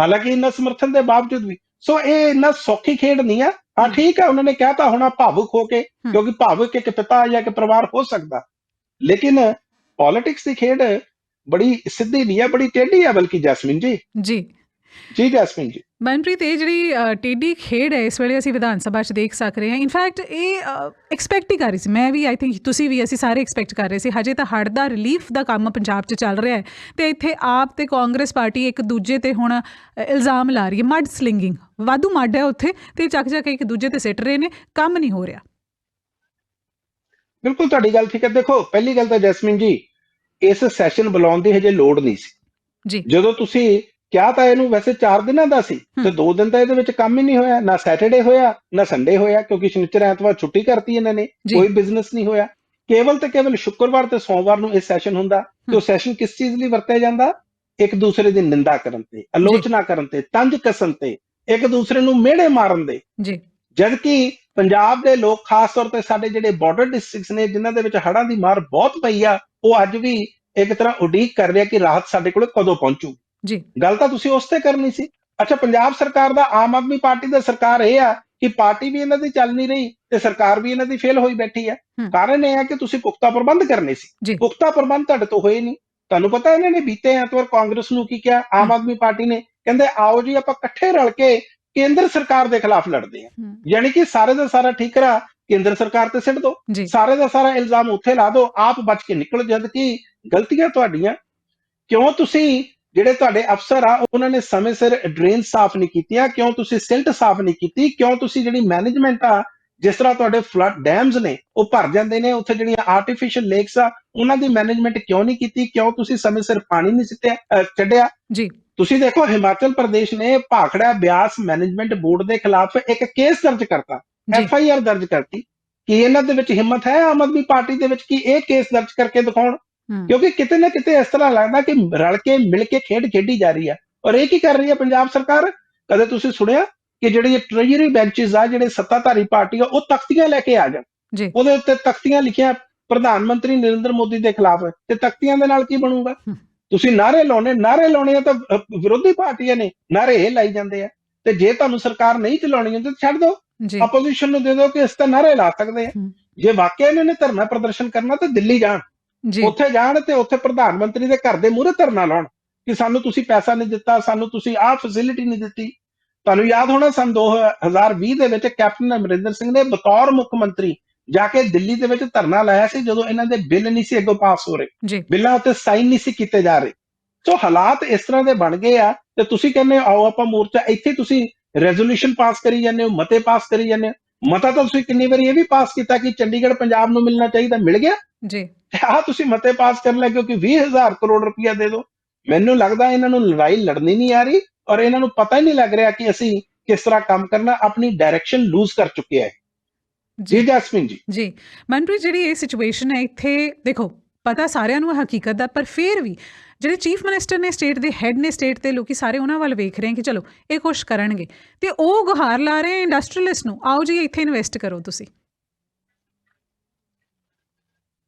ਹਾਲਾਂਕਿ ਇਹਨਾਂ ਸਮਰਥਨ ਦੇ ਬਾਵਜੂਦ ਵੀ। ਸੋ ਇਹ ਇੰਨਾ ਸੌਖੀ ਖੇਡ ਨਹੀਂ ਆ। ਹਾਂ। ਠੀਕ ਹੈ ਉਹਨਾਂ ਨੇ ਕਹਿਤਾ ਹੋਣਾ ਭਾਵੁਕ ਹੋ ਕੇ। ਕਿਉਂਕਿ ਭਾਵੁਕ ਇੱਕ ਪਿਤਾ ਜਾਂ ਇੱਕ ਪਰਿਵਾਰ ਹੋ ਸਕਦਾ। ਲੇਕਿਨ ਪੋਲਿਟਿਕਸ ਦੀ ਖੇਡ ਬੜੀ ਸਿੱਧੀ ਨਹੀਂ ਹੈ ਬੜੀ ਟੇਢੀ ਹੈ ਬਲਕਿ ਜੈਸਮਿਨ ਜੀ। ਜੀ। ਜੀ ਜੈਸਮਿਨ ਜੀ। ਮਨਪ੍ਰੀਤ ਇਹ ਜਿਹੜੀ ਟੇਢੀ ਖੇਡ ਹੈ ਇਸ ਵੇਲੇ ਅਸੀਂ ਵਿਧਾਨ ਸਭਾ 'ਚ ਦੇਖ ਸਕ ਰਹੇ ਹਾਂ। ਇਨਫੈਕਟ ਇਹ ਐਕਸਪੈਕਟ ਹੀ ਕਰ ਰਹੀ ਸੀ। ਮੈਂ ਵੀ ਆਈ ਥਿੰਕ ਤੁਸੀਂ ਵੀ ਅਸੀਂ ਸਾਰੇ ਐਕਸਪੈਕਟ ਕਰ ਰਹੇ ਸੀ। ਹਜੇ ਤਾਂ ਹੜ੍ਹ ਦਾ ਰਿਲੀਫ ਦਾ ਕੰਮ ਪੰਜਾਬ 'ਚ ਚੱਲ ਰਿਹਾ ਹੈ। ਤੇ ਇੱਥੇ ਆਪ ਤੇ ਕਾਂਗਰਸ ਪਾਰਟੀ ਇੱਕ ਦੂਜੇ ਤੇ ਹੁਣ ਇਲਜ਼ਾਮ ਲਾ ਰਹੀ ਹੈ। ਮੱਡ ਸਲਿੰਗਿੰਗ ਵਾਧੂ ਮੱਡ ਹੈ ਉੱਥੇ ਤੇ ਚੱਕ ਚੱਕ ਇੱਕ ਦੂਜੇ ਤੇ ਸਿੱਟ ਰਹੇ ਨੇ। ਕੰਮ ਨਹੀਂ ਹੋ ਰਿਹਾ। ਬਿਲਕੁਲ ਤੁਹਾਡੀ ਗੱਲ ਠੀਕ ਹੈ। ਦੇਖੋ ਪਹਿਲੀ ਗੱਲ ਤਾਂ ਜੈਸਮਿਨ ਜੀ ਇਸ ਸੈਸ਼ਨ ਬੁਲਾਉਣ ਦੀ ਹਜੇ ਲੋੜ ਨਹੀਂ ਸੀ। ਜੀ। ਜਦੋਂ ਤੁਸੀਂ ਕਿਹਾ ਤਾਂ ਇਹਨੂੰ ਵੈਸੇ 4 ਦਿਨਾਂ ਦਾ ਸੀ ਤੇ ਹਮ। 2 ਦਿਨ ਤਾਂ ਇਹਦੇ ਵਿੱਚ ਕੰਮ ਹੀ ਨਹੀਂ ਹੋਇਆ ਨਾ ਸੈਟਰਡੇ ਹੋਇਆ ਨਾ ਸੰਡੇ ਹੋਇਆ ਕਿਉਂਕਿ ਸ਼ਨੀਚਰ ਐਤਵਾਰ ਛੁੱਟੀ ਕਰਤੀ ਇਹਨਾਂ ਨੇ। ਕੋਈ ਬਿਜ਼ਨਸ ਨਹੀਂ ਹੋਇਆ। ਕੇਵਲ ਤੇ ਕੇਵਲ ਸ਼ੁੱਕਰਵਾਰ ਤੇ ਸੋਮਵਾਰ ਨੂੰ ਇਹ ਸੈਸ਼ਨ ਹੁੰਦਾ ਤੇ ਉਹ ਸੈਸ਼ਨ ਕਿਸ ਚੀਜ਼ ਲਈ ਵਰਤਿਆ ਜਾਂਦਾ? ਇੱਕ ਦੂਸਰੇ ਦੀ ਨਿੰਦਾ ਕਰਨ ਤੇ ਆਲੋਚਨਾ ਕਰਨ ਤੇ ਤੰਜ ਕਸਣ ਤੇ ਇੱਕ ਦੂਸਰੇ ਨੂੰ ਮਿਹੜੇ ਮਾਰਨ ਦੇ। ਜੀ। ਜਦਕਿ ਪੰਜਾਬ ਦੇ ਲੋਕ ਖਾਸ ਤੌਰ ਤੇ ਸਾਡੇ ਜਿਹੜੇ ਬਾਰਡਰ ਡਿਸਟ੍ਰਿਕਟਸ ਨੇ ਜਿਨ੍ਹਾਂ ਦੇ ਵਿੱਚ ਹੜ੍ਹਾਂ ਦੀ ਮਾਰ ਬਹੁਤ ਪਈ ਆ ਉਹ ਅੱਜ ਵੀ ਇੱਕ ਤਰ੍ਹਾਂ ਉਡੀਕ ਕਰ ਰਿਹਾ ਕਿ ਰਾਹਤ ਸਾਡੇ ਕੋਲ ਕਦੋਂ ਪਹੁੰਚੂ। ਜੀ। ਗੱਲ ਤਾਂ ਤੁਸੀਂ ਉਸ ਤੇ ਕਰਨੀ ਸੀ। ਅੱਛਾ ਪੰਜਾਬ ਸਰਕਾਰ ਦਾ ਆਮ ਆਦਮੀ ਪਾਰਟੀ ਦਾ ਸਰਕਾਰ ਇਹ ਆ ਕਿ ਪਾਰਟੀ ਵੀ ਇਹਨਾਂ ਦੀ ਚੱਲ ਨਹੀਂ ਰਹੀ ਤੇ ਸਰਕਾਰ ਵੀ ਇਹਨਾਂ ਦੀ ਫੇਲ ਹੋਈ ਬੈਠੀ ਹੈ। ਕਾਰਨ ਇਹ ਹੈ ਕਿ ਤੁਸੀਂ ਪੁਖਤਾ ਪ੍ਰਬੰਧ ਕਰਨੇ ਸੀ। ਪੁਖਤਾ ਪ੍ਰਬੰਧ ਤੁਹਾਡੇ ਤੋਂ ਹੋਏ ਨਹੀਂ। ਤੁਹਾਨੂੰ ਪਤਾ ਇਹਨਾਂ ਨੇ ਬੀਤੇ ਐਤਵਾਰ ਕਾਂਗਰਸ ਨੂੰ ਕੀ ਕਿਹਾ? ਆਮ। ਆਦਮੀ ਪਾਰਟੀ ਨੇ। ਕਹਿੰਦੇ ਆਓ ਜੀ ਆਪਾਂ ਇਕੱਠੇ ਰਲ ਕੇ ਕੇਂਦਰ ਸਰਕਾਰ ਦੇ ਖਿਲਾਫ ਲੜਦੇ ਹਮ, ਯਾਨੀ ਕਿ ਸਾਰੇ ਦਾ ਸਾਰਾ ਠੀਕਰਾ ਕੇਂਦਰ ਸਰਕਾਰ ਤੇ ਸਿੱਟ ਦਿਓ ਜੀ। ਸਾਰੇ ਦਾ ਸਾਰਾ ਇਲਜ਼ਾਮ ਉੱਥੇ ਲਾ ਦਿਓ ਆਪ ਬਚ ਕੇ ਨਿਕਲ ਜਦ ਕਿ ਗਲਤੀਆਂ ਤੁਹਾਡੀਆਂ। ਕਿਉਂ ਤੁਸੀਂ ਜਿਹੜੇ ਤੁਹਾਡੇ ਅਫਸਰ ਆ ਉਹਨਾਂ ਨੇ ਸਮੇਂ ਸਿਰ ਡਰੇਨ ਸਾਫ਼ ਨਹੀਂ ਕੀਤੀਆਂ ਕਿਉਂ ਤੁਸੀਂ ਸਿਲਟ ਸਾਫ਼ ਨਹੀਂ ਕੀਤੀ ਕਿਉਂ ਤੁਸੀਂ ਜਿਹੜੀ ਮੈਨੇਜਮੈਂਟ ਆ ਜਿਸ ਤਰ੍ਹਾਂ ਤੁਹਾਡੇ ਫਲੱਡ ਡੈਮਸ ਨੇ ਉਹ ਭਰ ਜਾਂਦੇ ਨੇ ਉੱਥੇ ਜਿਹੜੀਆਂ ਆਰਟੀਫੀਸ਼ੀਅਲ ਲੇਕਸ ਆ ਉਹਨਾਂ ਦੀ ਮੈਨੇਜਮੈਂਟ ਕਿਉਂ ਨਹੀਂ ਕੀਤੀ ਕਿਉਂ ਤੁਸੀਂ ਸਮੇਂ ਸਿਰ ਪਾਣੀ ਨਹੀਂ ਸਿੱਟਿਆ ਛੱਡਿਆ? ਜੀ। ਤੁਸੀਂ ਦੇਖੋ ਹਿਮਾਚਲ ਪ੍ਰਦੇਸ਼ ਨੇ ਭਾਖੜਾ ਬਿਆਸ ਮੈਨੇਜਮੈਂਟ ਬੋਰਡ ਦੇ ਖਿਲਾਫ ਇੱਕ ਕੇਸ ਦਰਜ ਕਰਤਾ। ਐਫ ਆਈ ਆਰ ਦਰਜ ਕਰਤੀ ਕਿ ਇਹਨਾਂ ਦੇ ਵਿੱਚ ਹਿੰਮਤ ਹੈ ਆਮ ਆਦਮੀ ਪਾਰਟੀ ਦੇ ਵਿੱਚ ਕਿ ਇਹ ਕੇਸ ਦਰਜ ਕਰਕੇ ਦਿਖਾਉਣ? ਕਿਉਂਕਿ ਕਿਤੇ ਨਾ ਕਿਤੇ ਇਸ ਤਰ੍ਹਾਂ ਲੱਗਦਾ ਕਿ ਰਲ ਕੇ ਮਿਲ ਕੇ ਖੇਡ ਖੇਡੀ ਜਾ ਰਹੀ ਹੈ। ਔਰ ਇਹ ਕੀ ਕਰ ਰਹੀ ਹੈ ਪੰਜਾਬ ਸਰਕਾਰ? ਕਦੇ ਤੁਸੀਂ ਸੁਣਿਆ ਕਿ ਜਿਹੜੇ ਟ੍ਰੈਜਰੀ ਬੈਂਚਸ ਆ ਜਿਹੜੇ ਸੱਤਾਧਾਰੀ ਪਾਰਟੀ ਆ ਉਹ ਤਖਤੀਆਂ ਲੈ ਕੇ ਆ ਜਾਣ? ਜੀ। ਉਹਦੇ ਉੱਤੇ ਤਖਤੀਆਂ ਲਿਖੀਆਂ ਪ੍ਰਧਾਨ ਮੰਤਰੀ ਨਰਿੰਦਰ ਮੋਦੀ ਦੇ ਖਿਲਾਫ। ਤੇ ਤਖਤੀਆਂ ਦੇ ਨਾਲ ਕੀ ਬਣੂਗਾ। ਤੁਸੀਂ ਨਾਰੇ ਲਾਉਣੇ ਨਾਰੇ ਲਾਉਣੇ ਤਾਂ ਵਿਰੋਧੀ ਪਾਰਟੀਆਂ ਨੇ ਨਾਰੇ ਇਹ ਲਾਈ ਜਾਂਦੇ ਆ। ਤੇ ਜੇ ਤੁਹਾਨੂੰ ਸਰਕਾਰ ਨਹੀਂ ਚਲਾਉਣੀ ਤਾਂ ਛੱਡ ਦਿਓ। ਜੀ। ਆਪੋਜੀਸ਼ਨ ਨੂੰ ਦੇ ਦਿਓ ਕਿ ਇਸ ਤਾਂ ਨਾਰੇ ਲਾ ਸਕਦੇ ਆ। ਹਮ। ਜੇ ਵਾਕਿਆ ਇਹਨਾਂ ਨੇ ਧਰਨਾ ਪ੍ਰਦਰਸ਼ਨ ਕਰਨਾ ਤਾਂ ਦਿੱਲੀ ਜਾਣ। ਜੀ। ਉੱਥੇ ਜਾਣ ਤੇ ਉੱਥੇ ਪ੍ਰਧਾਨ ਮੰਤਰੀ ਦੇ ਘਰ ਦੇ ਮੂਹਰੇ ਧਰਨਾ ਲਾਉਣ ਕਿ ਸਾਨੂੰ ਤੁਸੀਂ ਪੈਸਾ ਨਹੀਂ ਦਿੱਤਾ ਸਾਨੂੰ ਤੁਸੀਂ ਆਹ ਫੈਸਿਲਿਟੀ ਨਹੀਂ ਦਿੱਤੀ। ਤੁਹਾਨੂੰ ਯਾਦ ਹੋਣਾ ਸਨ 2020 ਦੇ ਵਿੱਚ ਕੈਪਟਨ ਅਮਰਿੰਦਰ ਸਿੰਘ ਨੇ ਬਤੌਰ ਮੁੱਖ ਮੰਤਰੀ ਜਾ ਕੇ ਦਿੱਲੀ ਦੇ ਵਿੱਚ ਧਰਨਾ ਲਾਇਆ ਸੀ ਜਦੋਂ ਇਹਨਾਂ ਦੇ ਬਿੱਲ ਨਹੀਂ ਸੀ ਅੱਗੋਂ ਪਾਸ ਹੋ ਰਹੇ। ਜੀ। ਬਿੱਲਾਂ ਉੱਤੇ ਸਾਈਨ ਨਹੀਂ ਸੀ ਕੀਤੇ ਜਾ ਰਹੇ। ਸੋ ਹਾਲਾਤ ਇਸ ਤਰ੍ਹਾਂ ਦੇ ਬਣ ਗਏ ਆ ਤੇ ਤੁਸੀਂ ਕਹਿੰਦੇ ਹੋ, ਆਓ ਆਪਾਂ ਮੋਰਚਾ ਇੱਥੇ ਤੁਸੀਂ ਰੈਜ਼ੋਲੂਸ਼ਨ ਪਾਸ ਕਰੀ ਜਾਂਦੇ ਹੋ ਮਤੇ ਪਾਸ ਕਰੀ ਜਾਂਦੇ ਹੋ। ਮਤਾ ਤਾਂ ਤੁਸੀਂ ਕਿੰਨੀ ਵਾਰੀ ਇਹ ਵੀ ਪਾਸ ਕੀਤਾ ਕਿ ਚੰਡੀਗੜ੍ਹ ਪੰਜਾਬ ਨੂੰ ਮਿਲਣਾ ਚਾਹੀਦਾ ਮਿਲ ਗਿਆ? ਜੀ। ਆ ਤੁਸੀਂ ਮਤੇ ਪਾਸ ਕਰਨ ਲੱਗੇ ਹੋ ਕਿ 20000 ਕਰੋੜ ਰੁਪਇਆ ਦੇ ਦਿਓ। ਮੈਨੂੰ ਲੱਗਦਾ ਇਹਨਾਂ ਨੂੰ ਲੜਾਈ ਲੜਨੀ ਨਹੀਂ ਆ ਰਹੀ ਔਰ ਇਹਨਾਂ ਨੂੰ ਪਤਾ ਹੀ ਨਹੀਂ ਲੱਗ ਰਿਹਾ ਕਿ ਅਸੀਂ ਕਿਸ ਤਰ੍ਹਾਂ ਕੰਮ ਕਰਨਾ ਆਪਣੀ ਡਾਇਰੈਕਸ਼ਨ ਲੂਜ਼ ਕਰ ਚੁੱਕੇ ਜੀ। ਜੀ ਜੈਸਮਿਨ ਜੀ। ਜੀ। ਮਨਪ੍ਰੀਤ ਜਿਹੜੀ ਇਹ ਸਿਚੁਏਸ਼ਨ ਹੈ ਇੱਥੇ ਦੇਖੋ ਪਤਾ ਸਾਰਿਆਂ ਨੂੰ ਹਕੀਕਤ ਦਾ ਪਰ ਫਿਰ ਵੀ ਜਿਹੜੇ ਚੀਫ ਮਿਨਿਸਟਰ ਨੇ ਸਟੇਟ ਦੇ ਹੈੱਡ ਨੇ ਸਟੇਟ ਤੇ ਲੋਕੀ ਸਾਰੇ ਉਹਨਾਂ ਵੱਲ ਵੇਖ ਰਹੇ ਕਿ ਚਲੋ ਇਹ ਕੁਛ ਕਰਨਗੇ। ਤੇ ਉਹ ਗੁਹਾਰ ਲਾ ਰਹੇ ਇੰਡਸਟਰੀਅਲਿਸਟ ਨੂੰ ਆਓ ਜੀ ਇੱਥੇ ਇਨਵੈਸਟ ਕਰੋ ਤੁਸੀਂ।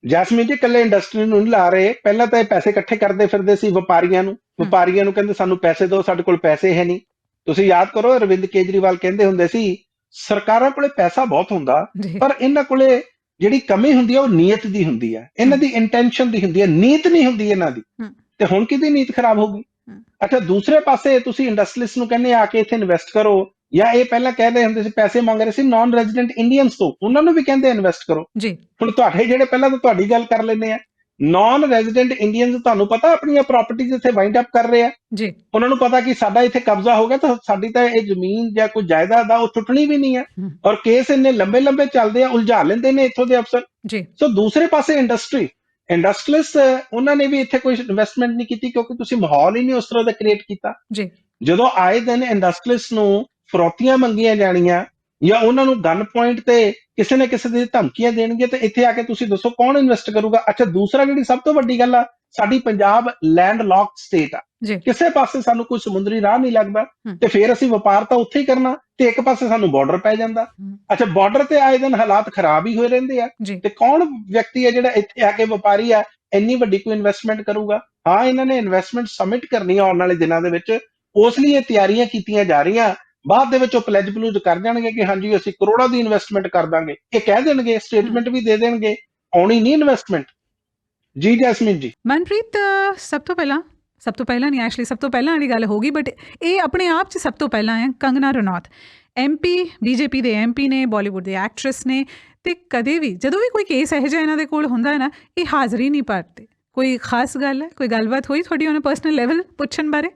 ਜੈਸਮੀਨ ਜੀ ਇਕੱਲੇ ਇੰਡਸਟਰੀ ਨੂੰ ਨਹੀਂ ਲਾ ਰਹੇ। ਪਹਿਲਾਂ ਤਾਂ ਇਹ ਪੈਸੇ ਇਕੱਠੇ ਕਰਦੇ ਫਿਰਦੇ ਸੀ ਵਪਾਰੀਆਂ ਨੂੰ। ਵਪਾਰੀਆਂ ਨੂੰ ਕਹਿੰਦੇ ਸਾਨੂੰ ਪੈਸੇ ਦਿਓ ਸਾਡੇ ਕੋਲ ਪੈਸੇ ਹੈ ਨਹੀਂ। ਤੁਸੀਂ ਯਾਦ ਕਰੋ ਅਰਵਿੰਦ ਕੇਜਰੀਵਾਲ ਕਹਿੰਦੇ ਹੁੰਦੇ ਸੀ ਸਰਕਾਰਾਂ ਕੋਲੇ ਪੈਸਾ ਬਹੁਤ ਹੁੰਦਾ ਪਰ ਇਹਨਾਂ ਕੋਲੇ ਜਿਹੜੀ ਕਮੀ ਹੁੰਦੀ ਹੈ ਉਹ ਨੀਅਤ ਦੀ ਹੁੰਦੀ ਹੈ ਇਹਨਾਂ ਦੀ ਇੰਟੈਂਸ਼ਨ ਦੀ ਹੁੰਦੀ ਹੈ ਨੀਤ ਨਹੀਂ ਹੁੰਦੀ ਇਹਨਾਂ ਦੀ। ਤੇ ਹੁਣ ਕਿਹਦੀ ਨੀਤ ਖਰਾਬ ਹੋ। ਗਈ। ਅੱਛਾ ਦੂਸਰੇ ਪਾਸੇ ਤੁਸੀਂ ਇੰਡਸਟਰੀਲਿਸਟ ਨੂੰ ਕਹਿੰਦੇ ਆ ਕੇ ਇੱਥੇ ਇਨਵੈਸਟ ਕਰੋ। ਜਾਂ ਇਹ ਪਹਿਲਾਂ ਕਹਿੰਦੇ ਹੁੰਦੇ ਸੀ ਪੈਸੇ ਮੰਗ ਰਹੇ ਸੀ ਨਾਨ ਰੈਜ਼ੀਡੈਂਟ ਇੰਡੀਅਨਸ ਤੋਂ। ਉਹਨਾਂ ਨੂੰ ਵੀ ਕਹਿੰਦੇ ਇਨਵੈਸਟ ਕਰੋ। ਜੀ। ਹੁਣ ਤੁਹਾਡੇ ਜਿਹੜੇ ਪਹਿਲਾਂ ਤਾਂ ਤੁਹਾਡੀ ਗੱਲ ਕਰ ਲੈਂਦੇ ਆ। ਨਾਨ ਰੈਜ਼ੀਡੈਂਟ ਇੰਡੀਅਨਸ ਤੁਹਾਨੂੰ ਪਤਾ ਆਪਣੀਆਂ ਪ੍ਰਾਪਰਟੀਆਂ ਇੱਥੇ ਵਾਈਂਡ ਅਪ ਕਰ ਰਹੇ ਆ? ਜੀ। ਉਹਨਾਂ ਨੂੰ ਪਤਾ ਕਿ ਸਾਡਾ ਇੱਥੇ ਕਬਜ਼ਾ ਹੋ ਗਿਆ ਤਾਂ ਸਾਡੀ ਤਾਂ ਇਹ ਜ਼ਮੀਨ ਜਾਂ ਕੋਈ ਜਾਇਦਾਦ ਆ ਉਹ ਟੁੱਟਣੀ ਵੀ ਨਹੀਂ ਹੈ। ਔਰ ਕੇਸ ਇੰਨੇ ਲੰਬੇ ਲੰਬੇ ਚੱਲਦੇ ਆ ਉਲਝਾ ਲੈਂਦੇ ਨੇ ਇੱਥੋਂ ਦੇ ਅਫਸਰ। ਜੀ। ਸੋ ਦੂਸਰੇ ਪਾਸੇ ਇੰਡਸਟਰੀ ਇੰਡਸਟਰੀਲਿਸਟ ਉਹਨਾਂ ਨੇ ਵੀ ਇੱਥੇ ਕੋਈ ਇਨਵੈਸਟਮੈਂਟ ਨਹੀਂ ਕੀਤੀ ਕਿਉਂਕਿ ਤੁਸੀਂ ਮਾਹੌਲ ਹੀ ਨਹੀਂ ਉਸ ਤਰ੍ਹਾਂ ਦਾ ਕ੍ਰੀਏਟ ਕੀਤਾ। ਜੀ। ਜਦੋਂ ਆਏ ਦਿਨ ਇੰਡਸਟਰੀਲਿਸਟ ਨੂੰ ਫਰੋਤੀਆਂ ਮੰਗੀਆਂ ਜਾਣੀਆਂ ਜਾਂ ਉਹਨਾਂ ਨੂੰ ਗਨ ਪੁਆਇੰਟ ਤੇ ਕਿਸੇ ਨਾ ਕਿਸੇ ਦੀ ਧਮਕੀਆਂ ਦੇਣਗੇ ਤੇ ਇੱਥੇ ਆ ਕੇ ਤੁਸੀਂ ਦੱਸੋ ਕੌਣ ਇਨਵੈਸਟ ਕਰੂਗਾ? ਅੱਛਾ ਦੂਸਰਾ ਜਿਹੜੀ ਸਭ ਤੋਂ ਵੱਡੀ ਗੱਲ ਆ ਸਾਡੀ ਪੰਜਾਬ ਲੈਂਡ ਲੌਕਡ ਸਟੇਟ ਆ ਕਿਸੇ ਪਾਸੇ ਸਾਨੂੰ ਕੋਈ ਸਮੁੰਦਰੀ ਰਾਹ ਨਹੀਂ ਲੱਗਦਾ। ਤੇ ਫਿਰ ਅਸੀਂ ਵਪਾਰ ਤਾਂ ਉੱਥੇ ਹੀ ਕਰਨਾ ਤੇ ਇੱਕ ਪਾਸੇ ਸਾਨੂੰ ਬਾਰਡਰ ਪੈ ਜਾਂਦਾ। ਅੱਛਾ ਬਾਰਡਰ ਤੇ ਆਏ ਦਿਨ ਹਾਲਾਤ ਖਰਾਬ ਹੀ ਹੋਏ ਰਹਿੰਦੇ ਆ। ਤੇ ਕੌਣ ਵਿਅਕਤੀ ਹੈ ਜਿਹੜਾ ਇੱਥੇ ਆ ਕੇ ਵਪਾਰੀ ਆ ਇੰਨੀ ਵੱਡੀ ਕੋਈ ਇਨਵੈਸਟਮੈਂਟ ਕਰੂਗਾ? ਹਾਂ ਇਹਨਾਂ ਨੇ ਇਨਵੈਸਟਮੈਂਟ ਸਬਮਿਟ ਕਰਨੀ ਆ ਆਉਣ ਵਾਲੇ ਦਿਨਾਂ ਦੇ ਵਿੱਚ। ਉਸ ਲਈ ਇਹ ਤਿਆਰੀਆਂ ਕੀਤੀਆਂ ਜਾ ਰਹੀਆਂ। ਬਾਅਦ ਦੇ ਵਿੱਚ ਉਹ ਪਲੇਜ ਪਲੂਜ ਕਰ ਜਾਣਗੇ ਕਿ ਹਾਂਜੀ, ਅਸੀਂ ਕਰੋੜਾਂ ਦੀ ਇਨਵੈਸਟਮੈਂਟ ਕਰ ਦਾਂਗੇ। ਇਹ ਕਹਿ ਦੇਣਗੇ ਸਟੇਟਮੈਂਟ ਵੀ ਦੇ ਦੇਣਗੇ, ਆਉਣੀ ਨਹੀਂ ਇਨਵੈਸਟਮੈਂਟ ਜੀ, ਜੈਸਮੀਨ ਜੀ। ਮਨਪ੍ਰੀਤ, ਸਭ ਤੋਂ ਪਹਿਲਾਂ, ਸਭ ਤੋਂ ਪਹਿਲਾਂ ਨਹੀਂ ਐਕਚੁਅਲੀ ਸਭ ਤੋਂ ਪਹਿਲਾਂ ਵਾਲੀ ਗੱਲ ਹੋਗੀ ਬਟ ਇਹ ਆਪਣੇ ਆਪ 'ਚ ਸਭ ਤੋਂ ਪਹਿਲਾਂ ਹੈ, ਕੰਗਨਾ ਰਣੌਤ। ਐਮਪੀ ਬੀਜੇਪੀ ਦੇ ਐਮਪੀ ਨੇ ਬਾਲੀਵੁੱਡ ਦੇ ਐਕਟਰੈਸ ਨੇ, ਤੇ ਕਦੇ ਵੀ, ਜਦੋਂ ਵੀ ਕੋਈ ਕੇਸ ਇਹੋ ਜਿਹਾ ਇਹਨਾਂ ਦੇ ਕੋਲ ਹੁੰਦਾ ਹੈ ਨਾ, ਇਹ ਹਾਜ਼ਰੀ ਨਹੀਂ ਭਰਦੇ। ਕੋਈ ਖਾਸ ਗੱਲ ਹੈ, ਕੋਈ ਗੱਲਬਾਤ ਹੋਈ ਤੁਹਾਡੀ ਉਹਨਾਂ ਪਰਸਨਲ ਲੈਵਲ ਪੁੱਛਣ ਬਾਰੇ?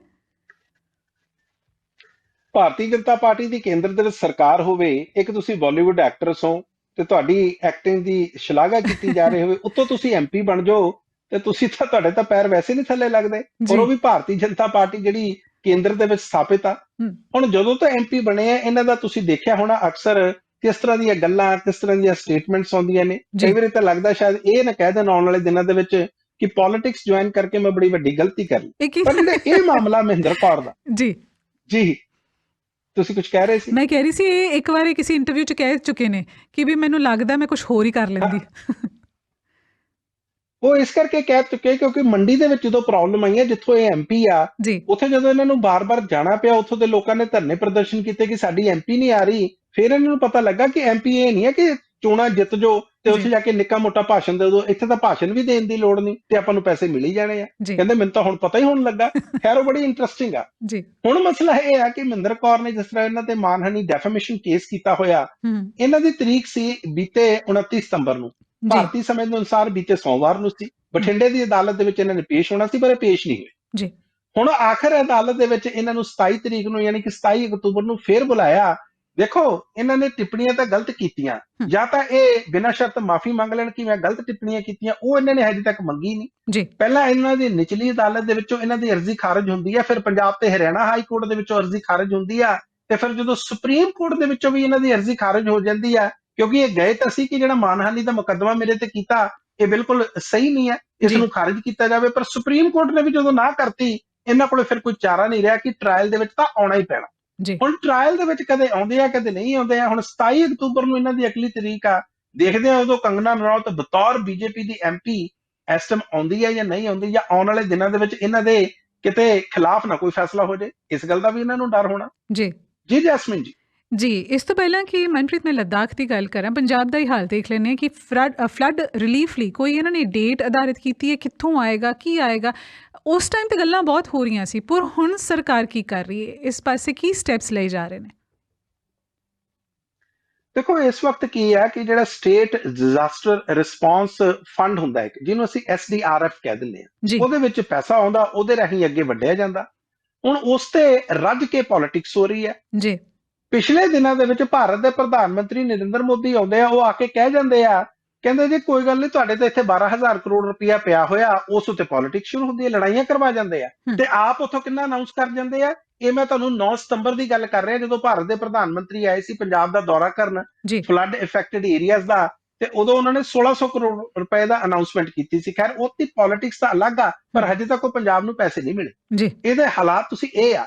ਭਾਰਤੀ ਜਨਤਾ ਪਾਰਟੀ ਦੀ ਕੇਂਦਰ ਦੇ ਸਰਕਾਰ ਹੋਵੇ ਇੱਕ ਤੁਸੀਂ ਬਾਲੀਵੁੱਡ ਐਕਟਰਸ ਹੋ ਤੇ ਤੁਹਾਡੀ ਐਕਟਿੰਗ ਦੀ ਸ਼ਲਾਘਾ ਕੀਤੀ ਜਾ ਰਹੀ ਹੋਵੇ ਉੱਤੋਂ ਤੁਸੀਂ ਐਮਪੀ ਬਣ ਜਾਓ ਤੇ ਤੁਸੀਂ ਤਾਂ ਤੁਹਾਡੇ ਤਾਂ ਪੈਰ ਵੈਸੇ ਨਹੀਂ ਥੱਲੇ ਲੱਗਦੇ। ਔਰ ਉਹ ਵੀ ਭਾਰਤੀ ਜਨਤਾ ਪਾਰਟੀ ਜਿਹੜੀ ਕੇਂਦਰ ਦੇ ਵਿੱਚ ਸਥਾਪਿਤ ਆ। ਹੁਣ ਜਦੋਂ ਤੋਂ ਐਮਪੀ ਬਣੇ ਆ ਇਹਨਾਂ ਦਾ ਤੁਸੀਂ ਦੇਖਿਆ ਹੋਣਾ ਅਕਸਰ ਕਿਸ ਤਰ੍ਹਾਂ ਦੀਆਂ ਗੱਲਾਂ ਕਿਸ ਤਰ੍ਹਾਂ ਦੀਆਂ ਸਟੇਟਮੈਂਟਸ ਆਉਂਦੀਆਂ ਨੇ। ਕਈ ਵਾਰੀ ਤਾਂ ਲੱਗਦਾ ਸ਼ਾਇਦ ਇਹ ਨਾ ਕਹਿ ਦੇਣ ਆਉਣ ਵਾਲੇ ਦਿਨਾਂ ਦੇ ਵਿੱਚ ਕਿ ਪੋਲਿਟਿਕਸ ਜੁਆਇਨ ਕਰਕੇ ਮੈਂ ਬੜੀ ਵੱਡੀ ਗਲਤੀ ਕਰ ਲਈ। ਪਰ ਇਹ ਮਾਮਲਾ ਮਹਿੰਦਰ ਕੌਰ ਦਾ। ਜੀ। ਜੀ। ਤੁਸੀਂ ਕੁਝ ਕਹਿ ਰਹੇ ਸੀ? ਮੈਂ ਕਹਿ ਰਹੀ ਸੀ ਇਹ ਇੱਕ ਵਾਰੀ ਕਿਸੇ ਇੰਟਰਵਿਊ 'ਚ ਕਹਿ ਚੁੱਕੇ ਨੇ ਕਿ ਵੀ ਮੈਨੂੰ ਲੱਗਦਾ ਮੈਂ ਕੁਝ ਹੋਰ ਹੀ ਕਰ ਲੈਂਦੀ। ਉਹ ਇਸ ਕਰਕੇ ਕਹਿ ਚੁੱਕੇ ਕਿਉਂਕਿ ਮੰਡੀ ਦੇ ਵਿੱਚ ਜਦੋਂ ਪ੍ਰੋਬਲਮ ਆਈ ਹੈ ਜਿੱਥੋਂ ਇਹ ਐਮਪੀ ਆ ਉੱਥੇ ਜਦੋਂ ਇਹਨਾਂ ਨੂੰ ਬਾਰ-ਬਾਰ ਜਾਣਾ ਪਿਆ ਉੱਥੋਂ ਦੇ ਲੋਕਾਂ ਨੇ ਧਰਨੇ ਪ੍ਰਦਰਸ਼ਨ ਕੀਤੇ ਕਿ ਸਾਡੀ ਐਮਪੀ ਨਹੀਂ ਆ ਰਹੀ ਫਿਰ ਇਹਨਾਂ ਨੂੰ ਪਤਾ ਲੱਗਾ ਕਿ ਐਮਪੀ ਇਹ ਨਹੀਂ ਹੈ ਕਿ ਚੋਣਾਂ ਜਿੱਤ ਜੋ ਤੇ ਉੱਥੇ ਜੀ। ਕੇ ਨਿੱਕਾ ਮੋਟਾ ਭਾਸ਼ਣ ਦੇ ਦਿਓ। ਇੱਥੇ ਤਾਂ ਭਾਸ਼ਣ ਵੀ ਦੇਣ ਦੀ ਲੋੜ ਨਹੀਂ ਤੇ ਆਪਾਂ ਨੂੰ ਪੈਸੇ ਮਿਲ ਹੀ ਜਾਣੇ ਆ। ਕਹਿੰਦੇ ਮੈਨੂੰ ਤਾਂ ਹੁਣ ਪਤਾ ਹੀ ਹੋਣ ਲੱਗਾ। ਖੈਰ ਉਹ ਬੜੀ ਇੰਟਰਸਟਿੰਗ ਆ। ਜੀ। ਹੁਣ ਮਸਲਾ ਇਹ ਆ ਕਿ ਮਹਿੰਦਰ ਕੌਰ ਨੇ ਜਿਸ ਤਰ੍ਹਾਂ ਇਹਨਾਂ ਤੇ ਮਾਨਹਾਨੀ ਡੈਫਾਮੇਸ਼ਨ ਕੇਸ ਕੀਤਾ ਹੋਇਆ ਇਹਨਾਂ ਦੀ ਤਰੀਕ ਸੀ ਬੀਤੇ 29 ਸਤੰਬਰ ਨੂੰ। ਭਾਰਤੀ ਸਮੇਂ ਦੇ ਅਨੁਸਾਰ ਬੀਤੇ ਸੋਮਵਾਰ ਨੂੰ ਸੀ। ਬਠਿੰਡੇ ਦੀ ਅਦਾਲਤ ਦੇ ਵਿੱਚ ਇਹਨਾਂ ਨੇ ਪੇਸ਼ ਹੋਣਾ ਸੀ ਪਰ ਇਹ ਪੇਸ਼ ਨਹੀਂ ਹੋਏ। ਜੀ। ਹੁਣ ਆਖਰ ਅਦਾਲਤ ਦੇ ਵਿੱਚ ਇਹਨਾਂ ਨੂੰ 27 ਤਰੀਕ ਨੂੰ ਯਾਨੀ ਕਿ 27 ਅਕਤੂਬਰ ਨੂੰ ਫੇਰ ਬੁਲਾਇਆ ਦੇਖੋ ਇਹਨਾਂ ਨੇ ਟਿੱਪਣੀਆਂ ਤਾਂ ਗਲਤ ਕੀਤੀਆਂ। ਜਾਂ ਤਾਂ ਇਹ ਬਿਨਾਂ ਸ਼ਰਤ ਮਾਫੀ ਮੰਗ ਲੈਣ ਕਿ ਮੈਂ ਗਲਤ ਟਿੱਪਣੀਆਂ ਕੀਤੀਆਂ ਉਹ ਇਹਨਾਂ ਨੇ ਹਜੇ ਤੱਕ ਮੰਗੀ ਨਹੀਂ। ਜੀ। ਪਹਿਲਾਂ ਇਹਨਾਂ ਦੀ ਨਿਚਲੀ ਅਦਾਲਤ ਦੇ ਵਿੱਚੋਂ ਇਹਨਾਂ ਦੀ ਅਰਜ਼ੀ ਖਾਰਜ ਹੁੰਦੀ ਹੈ ਫਿਰ ਪੰਜਾਬ ਤੇ ਹਰਿਆਣਾ ਹਾਈ ਕੋਰਟ ਦੇ ਵਿੱਚੋਂ ਅਰਜ਼ੀ ਖਾਰਜ ਹੁੰਦੀ ਆ ਤੇ ਫਿਰ ਜਦੋਂ ਸੁਪਰੀਮ ਕੋਰਟ ਦੇ ਵਿੱਚੋਂ ਵੀ ਇਹਨਾਂ ਦੀ ਅਰਜ਼ੀ ਖਾਰਜ ਹੋ ਜਾਂਦੀ ਆ ਕਿਉਂਕਿ ਇਹ ਗਏ ਤਾਂ ਸੀ ਕਿ ਜਿਹੜਾ ਮਾਨਹਾਨੀ ਦਾ ਮੁਕੱਦਮਾ ਮੇਰੇ ਤੇ ਕੀਤਾ ਇਹ ਬਿਲਕੁਲ ਸਹੀ ਨਹੀਂ ਹੈ ਇਸ। ਨੂੰ ਖਾਰਜ ਕੀਤਾ ਜਾਵੇ। ਪਰ ਸੁਪਰੀਮ ਕੋਰਟ ਨੇ ਵੀ ਜਦੋਂ ਨਾ ਕਰਤੀ ਇਹਨਾਂ ਕੋਲੇ ਫਿਰ ਕੋਈ ਚਾਰਾ ਨਹੀਂ ਰਿਹਾ ਕਿ ਟ੍ਰਾਇਲ ਦੇ ਵਿੱਚ ਤਾਂ ਆਉਣਾ ਹੀ ਪੈਣਾ। ਜੀ। ਹੁਣ ਟ੍ਰਾਇਲ ਦੇ ਵਿੱਚ ਕਦੇ ਆਉਂਦੇ ਆ ਕਦੇ ਨਹੀਂ ਆਉਂਦੇ ਆ। ਹੁਣ 27 ਅਕਤੂਬਰ ਨੂੰ ਇਹਨਾਂ ਦੀ ਅਗਲੀ ਤਰੀਕ ਆ। ਦੇਖਦੇ ਆ ਉਦੋਂ ਕੰਗਨਾ ਰਣੌਤ ਬਤੌਰ ਬੀਜੇਪੀ ਦੀ ਐਮਪੀ ਇਸ ਟਾਈਮ ਆਉਂਦੀ ਹੈ ਜਾਂ ਨਹੀਂ ਆਉਂਦੀ ਜਾਂ ਆਉਣ ਵਾਲੇ ਦਿਨਾਂ ਦੇ ਵਿੱਚ ਇਹਨਾਂ ਦੇ ਕਿਤੇ ਖਿਲਾਫ ਨਾ ਕੋਈ ਫੈਸਲਾ ਹੋ ਜਾਏ। ਇਸ ਗੱਲ ਦਾ ਵੀ ਇਹਨਾਂ ਨੂੰ ਡਰ ਹੋਣਾ। ਜੀ। ਜੀ ਜੈਸਮਿਨ ਜੀ। ਜੀ ਇਸ ਤੋਂ ਪਹਿਲਾਂ ਕਿ ਮਨਪ੍ਰੀਤ ਮੈਂ ਲੱਦਾਖ ਦੀ ਗੱਲ ਕਰਾਂ ਪੰਜਾਬ ਦਾ ਹੀ ਹਾਲ ਦੇਖ ਲੈਂਦੇ ਹਾਂ ਕਿ ਫਲੱਡ ਫਲੱਡ ਰਿਲੀਫ ਲਈ ਕੋਈ ਇਹਨਾਂ ਨੇ ਡੇਟ ਆਧਾਰਿਤ ਕੀਤੀ ਹੈ ਕਿੱਥੋਂ ਆਏਗਾ ਕੀ ਆਏਗਾ ਉਸ ਟਾਈਮ ਤੇ ਗੱਲਾਂ ਬਹੁਤ ਹੋ ਰਹੀਆਂ ਸੀ ਪਰ ਹੁਣ ਸਰਕਾਰ ਕੀ ਕਰ ਰਹੀ ਹੈ ਇਸ ਪਾਸੇ ਕੀ ਸਟੈਪਸ ਲਏ ਜਾ ਰਹੇ ਨੇ? ਦੇਖੋ ਇਸ ਵਕਤ ਕੀ ਹੈ ਕਿ ਜਿਹੜਾ ਸਟੇਟ ਡਿਜ਼ਾਸਟਰ ਰਿਸਪਾਂਸ ਫੰਡ ਹੁੰਦਾ ਹੈ ਜਿਹਨੂੰ ਅਸੀਂ ਐਸਡੀਆਰਐਫ ਕਹਿ ਦਿੰਦੇ ਹਾਂ ਉਹਦੇ ਵਿੱਚ ਪੈਸਾ ਆਉਂਦਾ ਉਹਦੇ ਰਾਹੀਂ ਅੱਗੇ ਵੱਢਿਆ ਜਾਂਦਾ। ਹੁਣ ਉਸ ਤੇ ਰੱਜ ਕੇ ਪੋਲਿਟਿਕਸ ਹੋ ਰਹੀ ਹੈ। ਜੀ। ਪਿਛਲੇ ਦਿਨਾਂ ਦੇ ਵਿੱਚ ਭਾਰਤ ਦੇ ਪ੍ਰਧਾਨ ਮੰਤਰੀ ਨਰਿੰਦਰ ਮੋਦੀ ਆਉਂਦੇ ਆ ਉਹ ਆ ਕੇ ਕਹਿ ਜਾਂਦੇ ਆ ਕਹਿੰਦੇ ਜੀ ਕੋਈ ਗੱਲ ਨਹੀਂ ਤੁਹਾਡੇ ਤੇ ਇੱਥੇ 12000 ਕਰੋੜ ਰੁਪਇਆ ਪਿਆ ਹੋਇਆ ਉਸ ਉੱਤੇ ਪੋਲਿਟਿਕਸ ਸ਼ੁਰੂ ਹੁੰਦੀ ਹੈ ਲੜਾਈਆਂ ਕਰਵਾ ਜਾਂਦੇ ਆ। ਤੇ ਆਪ ਉੱਥੋਂ ਕਿੰਨਾ ਅਨਾਉਂਸ ਕਰ ਜਾਂਦੇ ਆ? ਇਹ ਮੈਂ ਤੁਹਾਨੂੰ 9 ਸਤੰਬਰ ਦੀ ਗੱਲ ਕਰ ਰਿਹਾ ਜਦੋਂ ਭਾਰਤ ਦੇ ਪ੍ਰਧਾਨ ਮੰਤਰੀ ਆਏ ਸੀ ਪੰਜਾਬ ਦਾ ਦੌਰਾ ਕਰਨ ਫਲੱਡ ਇਫੈਕਟਡ ਏਰੀਆਜ਼ ਦਾ ਤੇ ਉਦੋਂ ਉਹਨਾਂ ਨੇ 1600 ਕਰੋੜ ਰੁਪਏ ਦਾ ਅਨਾਉਂਸਮੈਂਟ ਕੀਤੀ ਸੀ। ਖੈਰ ਉਹ ਦੀ ਪੋਲਿਟਿਕਸ ਤਾਂ ਅਲੱਗ ਆ ਪਰ ਹਜੇ ਤੱਕ ਉਹ ਪੰਜਾਬ ਨੂੰ ਪੈਸੇ ਨਹੀਂ ਮਿਲੇ। ਜੀ। ਇਹਦੇ ਹਾਲਾਤ ਤੁਸੀਂ ਇਹ ਆ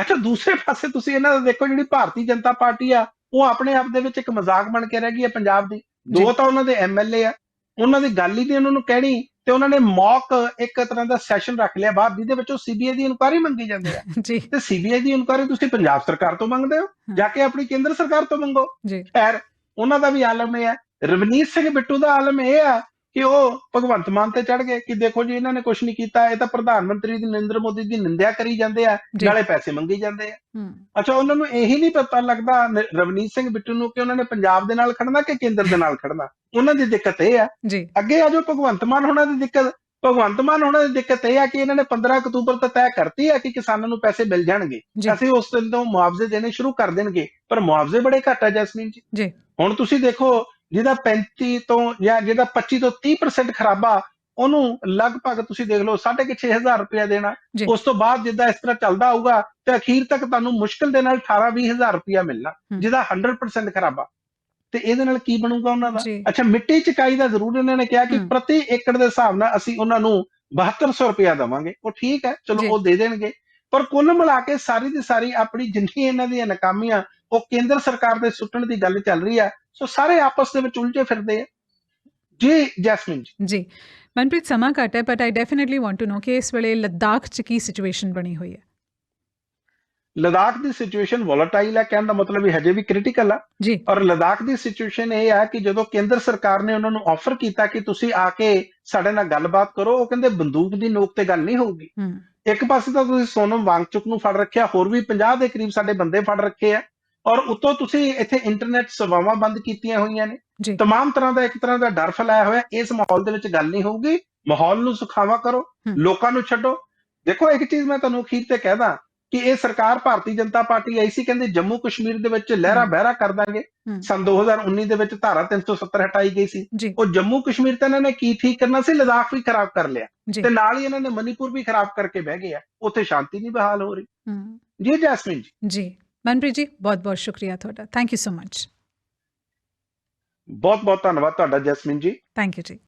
ਅੱਛਾ ਦੂਸਰੇ ਪਾਸੇ ਤੁਸੀਂ ਇਹਨਾਂ ਦਾ ਦੇਖੋ ਜਿਹੜੀ ਭਾਰਤੀ ਜਨਤਾ ਪਾਰਟੀ ਆ ਉਹ ਆਪਣੇ ਆਪ ਦੇ ਵਿੱਚ ਇੱਕ ਮਜ਼ਾਕ ਬਣ ਕੇ ਰਹਿ ਗਈ ਹੈ ਪੰਜਾਬ ਦੀ। ਦੋ। ਤਾਂ ਉਹਨਾਂ ਦੇ ਐਮਐਲਏ ਆ। ਉਹਨਾਂ ਦੀ ਗੱਲ ਹੀ ਨਹੀਂ ਉਹਨਾਂ ਨੂੰ ਕਹਿਣੀ ਤੇ ਉਹਨਾਂ ਨੇ ਮੌਕ ਇੱਕ ਤਰ੍ਹਾਂ ਦਾ ਸੈਸ਼ਨ ਰੱਖ ਲਿਆ ਬਾਹਰ ਜਿਹਦੇ ਵਿੱਚ ਉਹ ਸੀਬੀਆਈ ਦੀ ਇਨਕੁਆਇਰੀ ਮੰਗੀ ਜਾਂਦੇ ਆ ਜੀ। ਤੇ ਸੀਬੀਆਈ ਦੀ ਇਨਕੁਆਇਰੀ ਤੁਸੀਂ ਪੰਜਾਬ ਸਰਕਾਰ ਤੋਂ ਮੰਗਦੇ ਹੋ ਜਾ ਕੇ ਆਪਣੀ ਕੇਂਦਰ ਸਰਕਾਰ ਤੋਂ ਮੰਗੋ। ਖੈਰ ਉਹਨਾਂ ਦਾ ਵੀ ਆਲਮ ਇਹ ਹੈ। ਰਵਨੀਤ ਸਿੰਘ ਬਿੱਟੂ ਦਾ ਆਲਮ ਇਹ ਆ ਕਿ ਉਹ ਭਗਵੰਤ ਮਾਨ ਤੇ ਚੜ ਗਏ ਕਿ ਦੇਖੋ ਜੀ ਇਹਨਾਂ ਨੇ ਕੁਝ ਨਹੀਂ ਕੀਤਾ। ਇਹ ਤਾਂ ਪ੍ਰਧਾਨ ਮੰਤਰੀ ਦੀ ਨਰਿੰਦਰ ਮੋਦੀ ਦੀ ਨਿੰਦਿਆ ਕਰੀ ਜਾਂਦੇ ਆ ਨਾਲੇ ਪੈਸੇ ਮੰਗੀ ਜਾਂਦੇ ਆ। ਅੱਛਾ ਉਹਨਾਂ ਨੂੰ ਇਹੀ ਨਹੀਂ ਪਤਾ ਲੱਗਦਾ ਰਵਨੀਤ ਸਿੰਘ ਬਿੱਟੂ ਨੂੰ ਕਿ ਉਹਨਾਂ ਨੇ ਪੰਜਾਬ ਦੇ ਨਾਲ ਖੜਨਾ ਕਿ ਕੇਂਦਰ ਦੇ ਨਾਲ ਖੜਨਾ ਉਹਨਾਂ ਦੀ ਦਿੱਕਤ ਇਹ ਆ। ਅੱਗੇ ਆ ਜੋ ਭਗਵੰਤ ਮਾਨ ਹੋਣਾ ਦੀ ਦਿੱਕਤ ਭਗਵੰਤ ਮਾਨ ਹੋਣਾ ਦੀ ਦਿੱਕਤ ਇਹ ਆ ਕਿ ਇਹਨਾਂ ਨੇ 15 ਅਕਤੂਬਰ ਤੱਕ ਤੈਅ ਕਰਤੀ ਆ ਕਿ ਕਿਸਾਨਾਂ ਨੂੰ ਪੈਸੇ ਮਿਲ ਜਾਣਗੇ। ਅਸੀਂ ਉਸ ਦਿਨ ਤੋਂ ਮੁਆਵਜ਼ੇ ਦੇਣੇ ਸ਼ੁਰੂ ਕਰ ਦੇਣਗੇ। ਪਰ ਮੁਆਵਜ਼ੇ ਬੜੇ ਘੱਟ ਆ ਜੈਸਮੀਨ ਜੀ। ਜੀ। ਹੁਣ ਤੁਸੀਂ ਦੇਖੋ ਜਿਹਦਾ 35 ਤੋਂ ਜਾਂ ਜਿਹਦਾ 25 ਤੋਂ 30% ਖਰਾਬਾ ਉਹਨੂੰ ਲਗਭਗ ਤੁਸੀਂ ਦੇਖ ਲਓ 6500 ਰੁਪਇਆ ਦੇਣਾ। ਉਸ ਤੋਂ ਬਾਅਦ ਜਿੱਦਾਂ ਇਸ ਤਰ੍ਹਾਂ ਚੱਲਦਾ ਆਊਗਾ ਤੇ ਅਖੀਰ ਤੱਕ ਤੁਹਾਨੂੰ ਮੁਸ਼ਕਲ ਦੇ ਨਾਲ 18 20000 ਰੁਪਇਆ ਮਿਲਣਾ। ਜਿਹਦਾ 100% ਖਰਾਬਾ ਤੇ ਇਹਦੇ ਨਾਲ ਕੀ ਬਣੂਗਾ ਉਹਨਾਂ ਦਾ ਅੱਛਾ ਮਿੱਟੀ ਚਕਾਈ ਦਾ ਜ਼ਰੂਰ ਇਹਨਾਂ ਨੇ ਕਿਹਾ ਕਿ। ਪ੍ਰਤੀ ਏਕੜ ਦੇ ਹਿਸਾਬ ਨਾਲ ਅਸੀਂ ਉਹਨਾਂ ਨੂੰ 7200 ਰੁਪਇਆ ਦੇਵਾਂਗੇ ਉਹ ਠੀਕ ਹੈ। ਚਲੋ ਉਹ ਦੇ ਦੇਣਗੇ ਪਰ ਕੁੱਲ ਮਿਲਾ ਕੇ ਸਾਰੀ ਦੀ ਸਾਰੀ ਆਪਣੀ ਜਿੰਨੀ ਇਹਨਾਂ ਦੀਆਂ ਨਾਕਾਮੀਆਂ ਉਹ ਕੇਂਦਰ ਸਰਕਾਰ ਦੇ ਸੁੱਟਣ ਦੀ ਗੱਲ ਚੱਲ ਰਹੀ ਆ ਸੋ ਸਾਰੇ ਆਪਸ ਦੇ ਵਿੱਚ ਉਲਝੇ ਫਿਰਦੇ ਆ। ਜੀ ਜੈਸਮਿਨ ਜੀ। ਜੀ ਮਨਪ੍ਰੀਤ ਸਮਾਂ ਘੱਟ ਹੈ but I definitely want to know ਕਿ ਇਸ ਵੇਲੇ ਲੱਦਾਖ ਚ ਕੀ ਸਿਚੁਏਸ਼ਨ ਬਣੀ ਹੋਈ ਹੈ? ਲਦਾਖ ਦੀ ਸਿਚੁਏਸ਼ਨ ਵੋਲੇਟਾਈਲ ਹੈ ਕਹਿਣ ਦਾ ਮਤਲਬ ਇਹ ਹਜੇ ਵੀ ਕ੍ਰਿਟੀਕਲ ਆ। ਜੀ। ਔਰ ਲਦਾਖ ਦੀ ਸਿਚੁਏਸ਼ਨ ਇਹ ਹੈ ਕਿ ਜਦੋਂ ਕੇਂਦਰ ਸਰਕਾਰ ਨੇ ਉਹਨਾਂ ਨੂੰ ਆਫਰ ਕੀਤਾ ਕਿ ਤੁਸੀਂ ਆ ਕੇ ਸਾਡੇ ਨਾਲ ਗੱਲਬਾਤ ਕਰੋ ਉਹ ਕਹਿੰਦੇ ਬੰਦੂਕ ਦੀ ਨੋਕ ਤੇ ਗੱਲ ਨਹੀਂ ਹੋਊਗੀ। ਇੱਕ ਪਾਸੇ ਤਾਂ ਤੁਸੀਂ ਸੋਨਮ ਵਾਂਗਚੁਕ ਨੂੰ ਫੜ ਰੱਖਿਆ ਹੋਰ ਵੀ 50 ਦੇ ਕਰੀਬ ਸਾਡੇ ਬੰਦੇ ਫੜ ਰੱਖੇ ਆ। ਔਰ ਉੱਤੋਂ ਤੁਸੀਂ ਇੱਥੇ ਇੰਟਰਨੈਟ ਸੇਵਾਵਾਂ ਬੰਦ ਕੀਤੀਆਂ ਹੋਈਆਂ ਨੇ। ਤਮਾਮ ਤਰ੍ਹਾਂ ਦਾ ਇੱਕ ਤਰ੍ਹਾਂ ਦਾ ਡਰ ਫੈਲਾਇਆ ਹੋਇਆ। ਇਸ ਮਾਹੌਲ ਦੇ ਵਿੱਚ ਗੱਲ ਨਹੀਂ ਹੋਊਗੀ। ਮਾਹੌਲ ਨੂੰ ਸੁਖਾਵਾ ਕਰੋ। ਲੋਕਾਂ ਨੂੰ ਛੱਡੋ। ਦੇਖੋ ਇੱਕ ਚੀਜ਼ ਮੈਂ ਤੁਹਾਨੂੰ ਅਖੀਰ ਤੇ ਕਹਿਦਾ ਕਿ ਇਹ ਸਰਕਾਰ ਭਾਰਤੀ ਜਨਤਾ ਪਾਰਟੀ ਆਈ ਸੀ ਕਹਿੰਦੇ ਜੰਮੂ ਕਸ਼ਮੀਰ ਦੇ ਵਿੱਚ ਲਹਿਰਾ। ਬਹਿਰਾ ਕਰ ਦਾਂਗੇ। ਸਨ 2019 ਦੇ ਵਿੱਚ ਧਾਰਾ 370 ਹਟਾਈ ਗਈ ਸੀ। ਉਹ ਜੰਮੂ ਕਸ਼ਮੀਰ ਤਾਂ ਇਹਨਾਂ ਨੇ ਕੀ ਠੀਕ ਕਰਨਾ ਸੀ? ਲਦਾਖ ਵੀ ਖਰਾਬ ਕਰ ਲਿਆ। ਤੇ ਨਾਲ ਹੀ ਇਹਨਾਂ ਨੇ ਮਨੀਪੁਰ ਵੀ ਖਰਾਬ ਕਰਕੇ ਬਹਿ ਗਏ ਆ। ਉੱਥੇ ਸ਼ਾਂਤੀ ਨਹੀਂ ਬਹਾਲ ਹੋ ਰਹੀ। ਜੀ ਜੈਸਮਿਨ ਜੀ। ਜੀ। ਮਨਪ੍ਰੀਤ ਜੀ ਬਹੁਤ ਬਹੁਤ ਸ਼ੁਕਰੀਆ ਤੁਹਾਡਾ। ਥੈਂਕ ਯੂ ਸੋ ਮਚ ਬਹੁਤ ਬਹੁਤ ਧੰਨਵਾਦ ਤੁਹਾਡਾ ਜੈਸਮਿਨ ਜੀ। ਥੈਂਕ ਯੂ ਜੀ।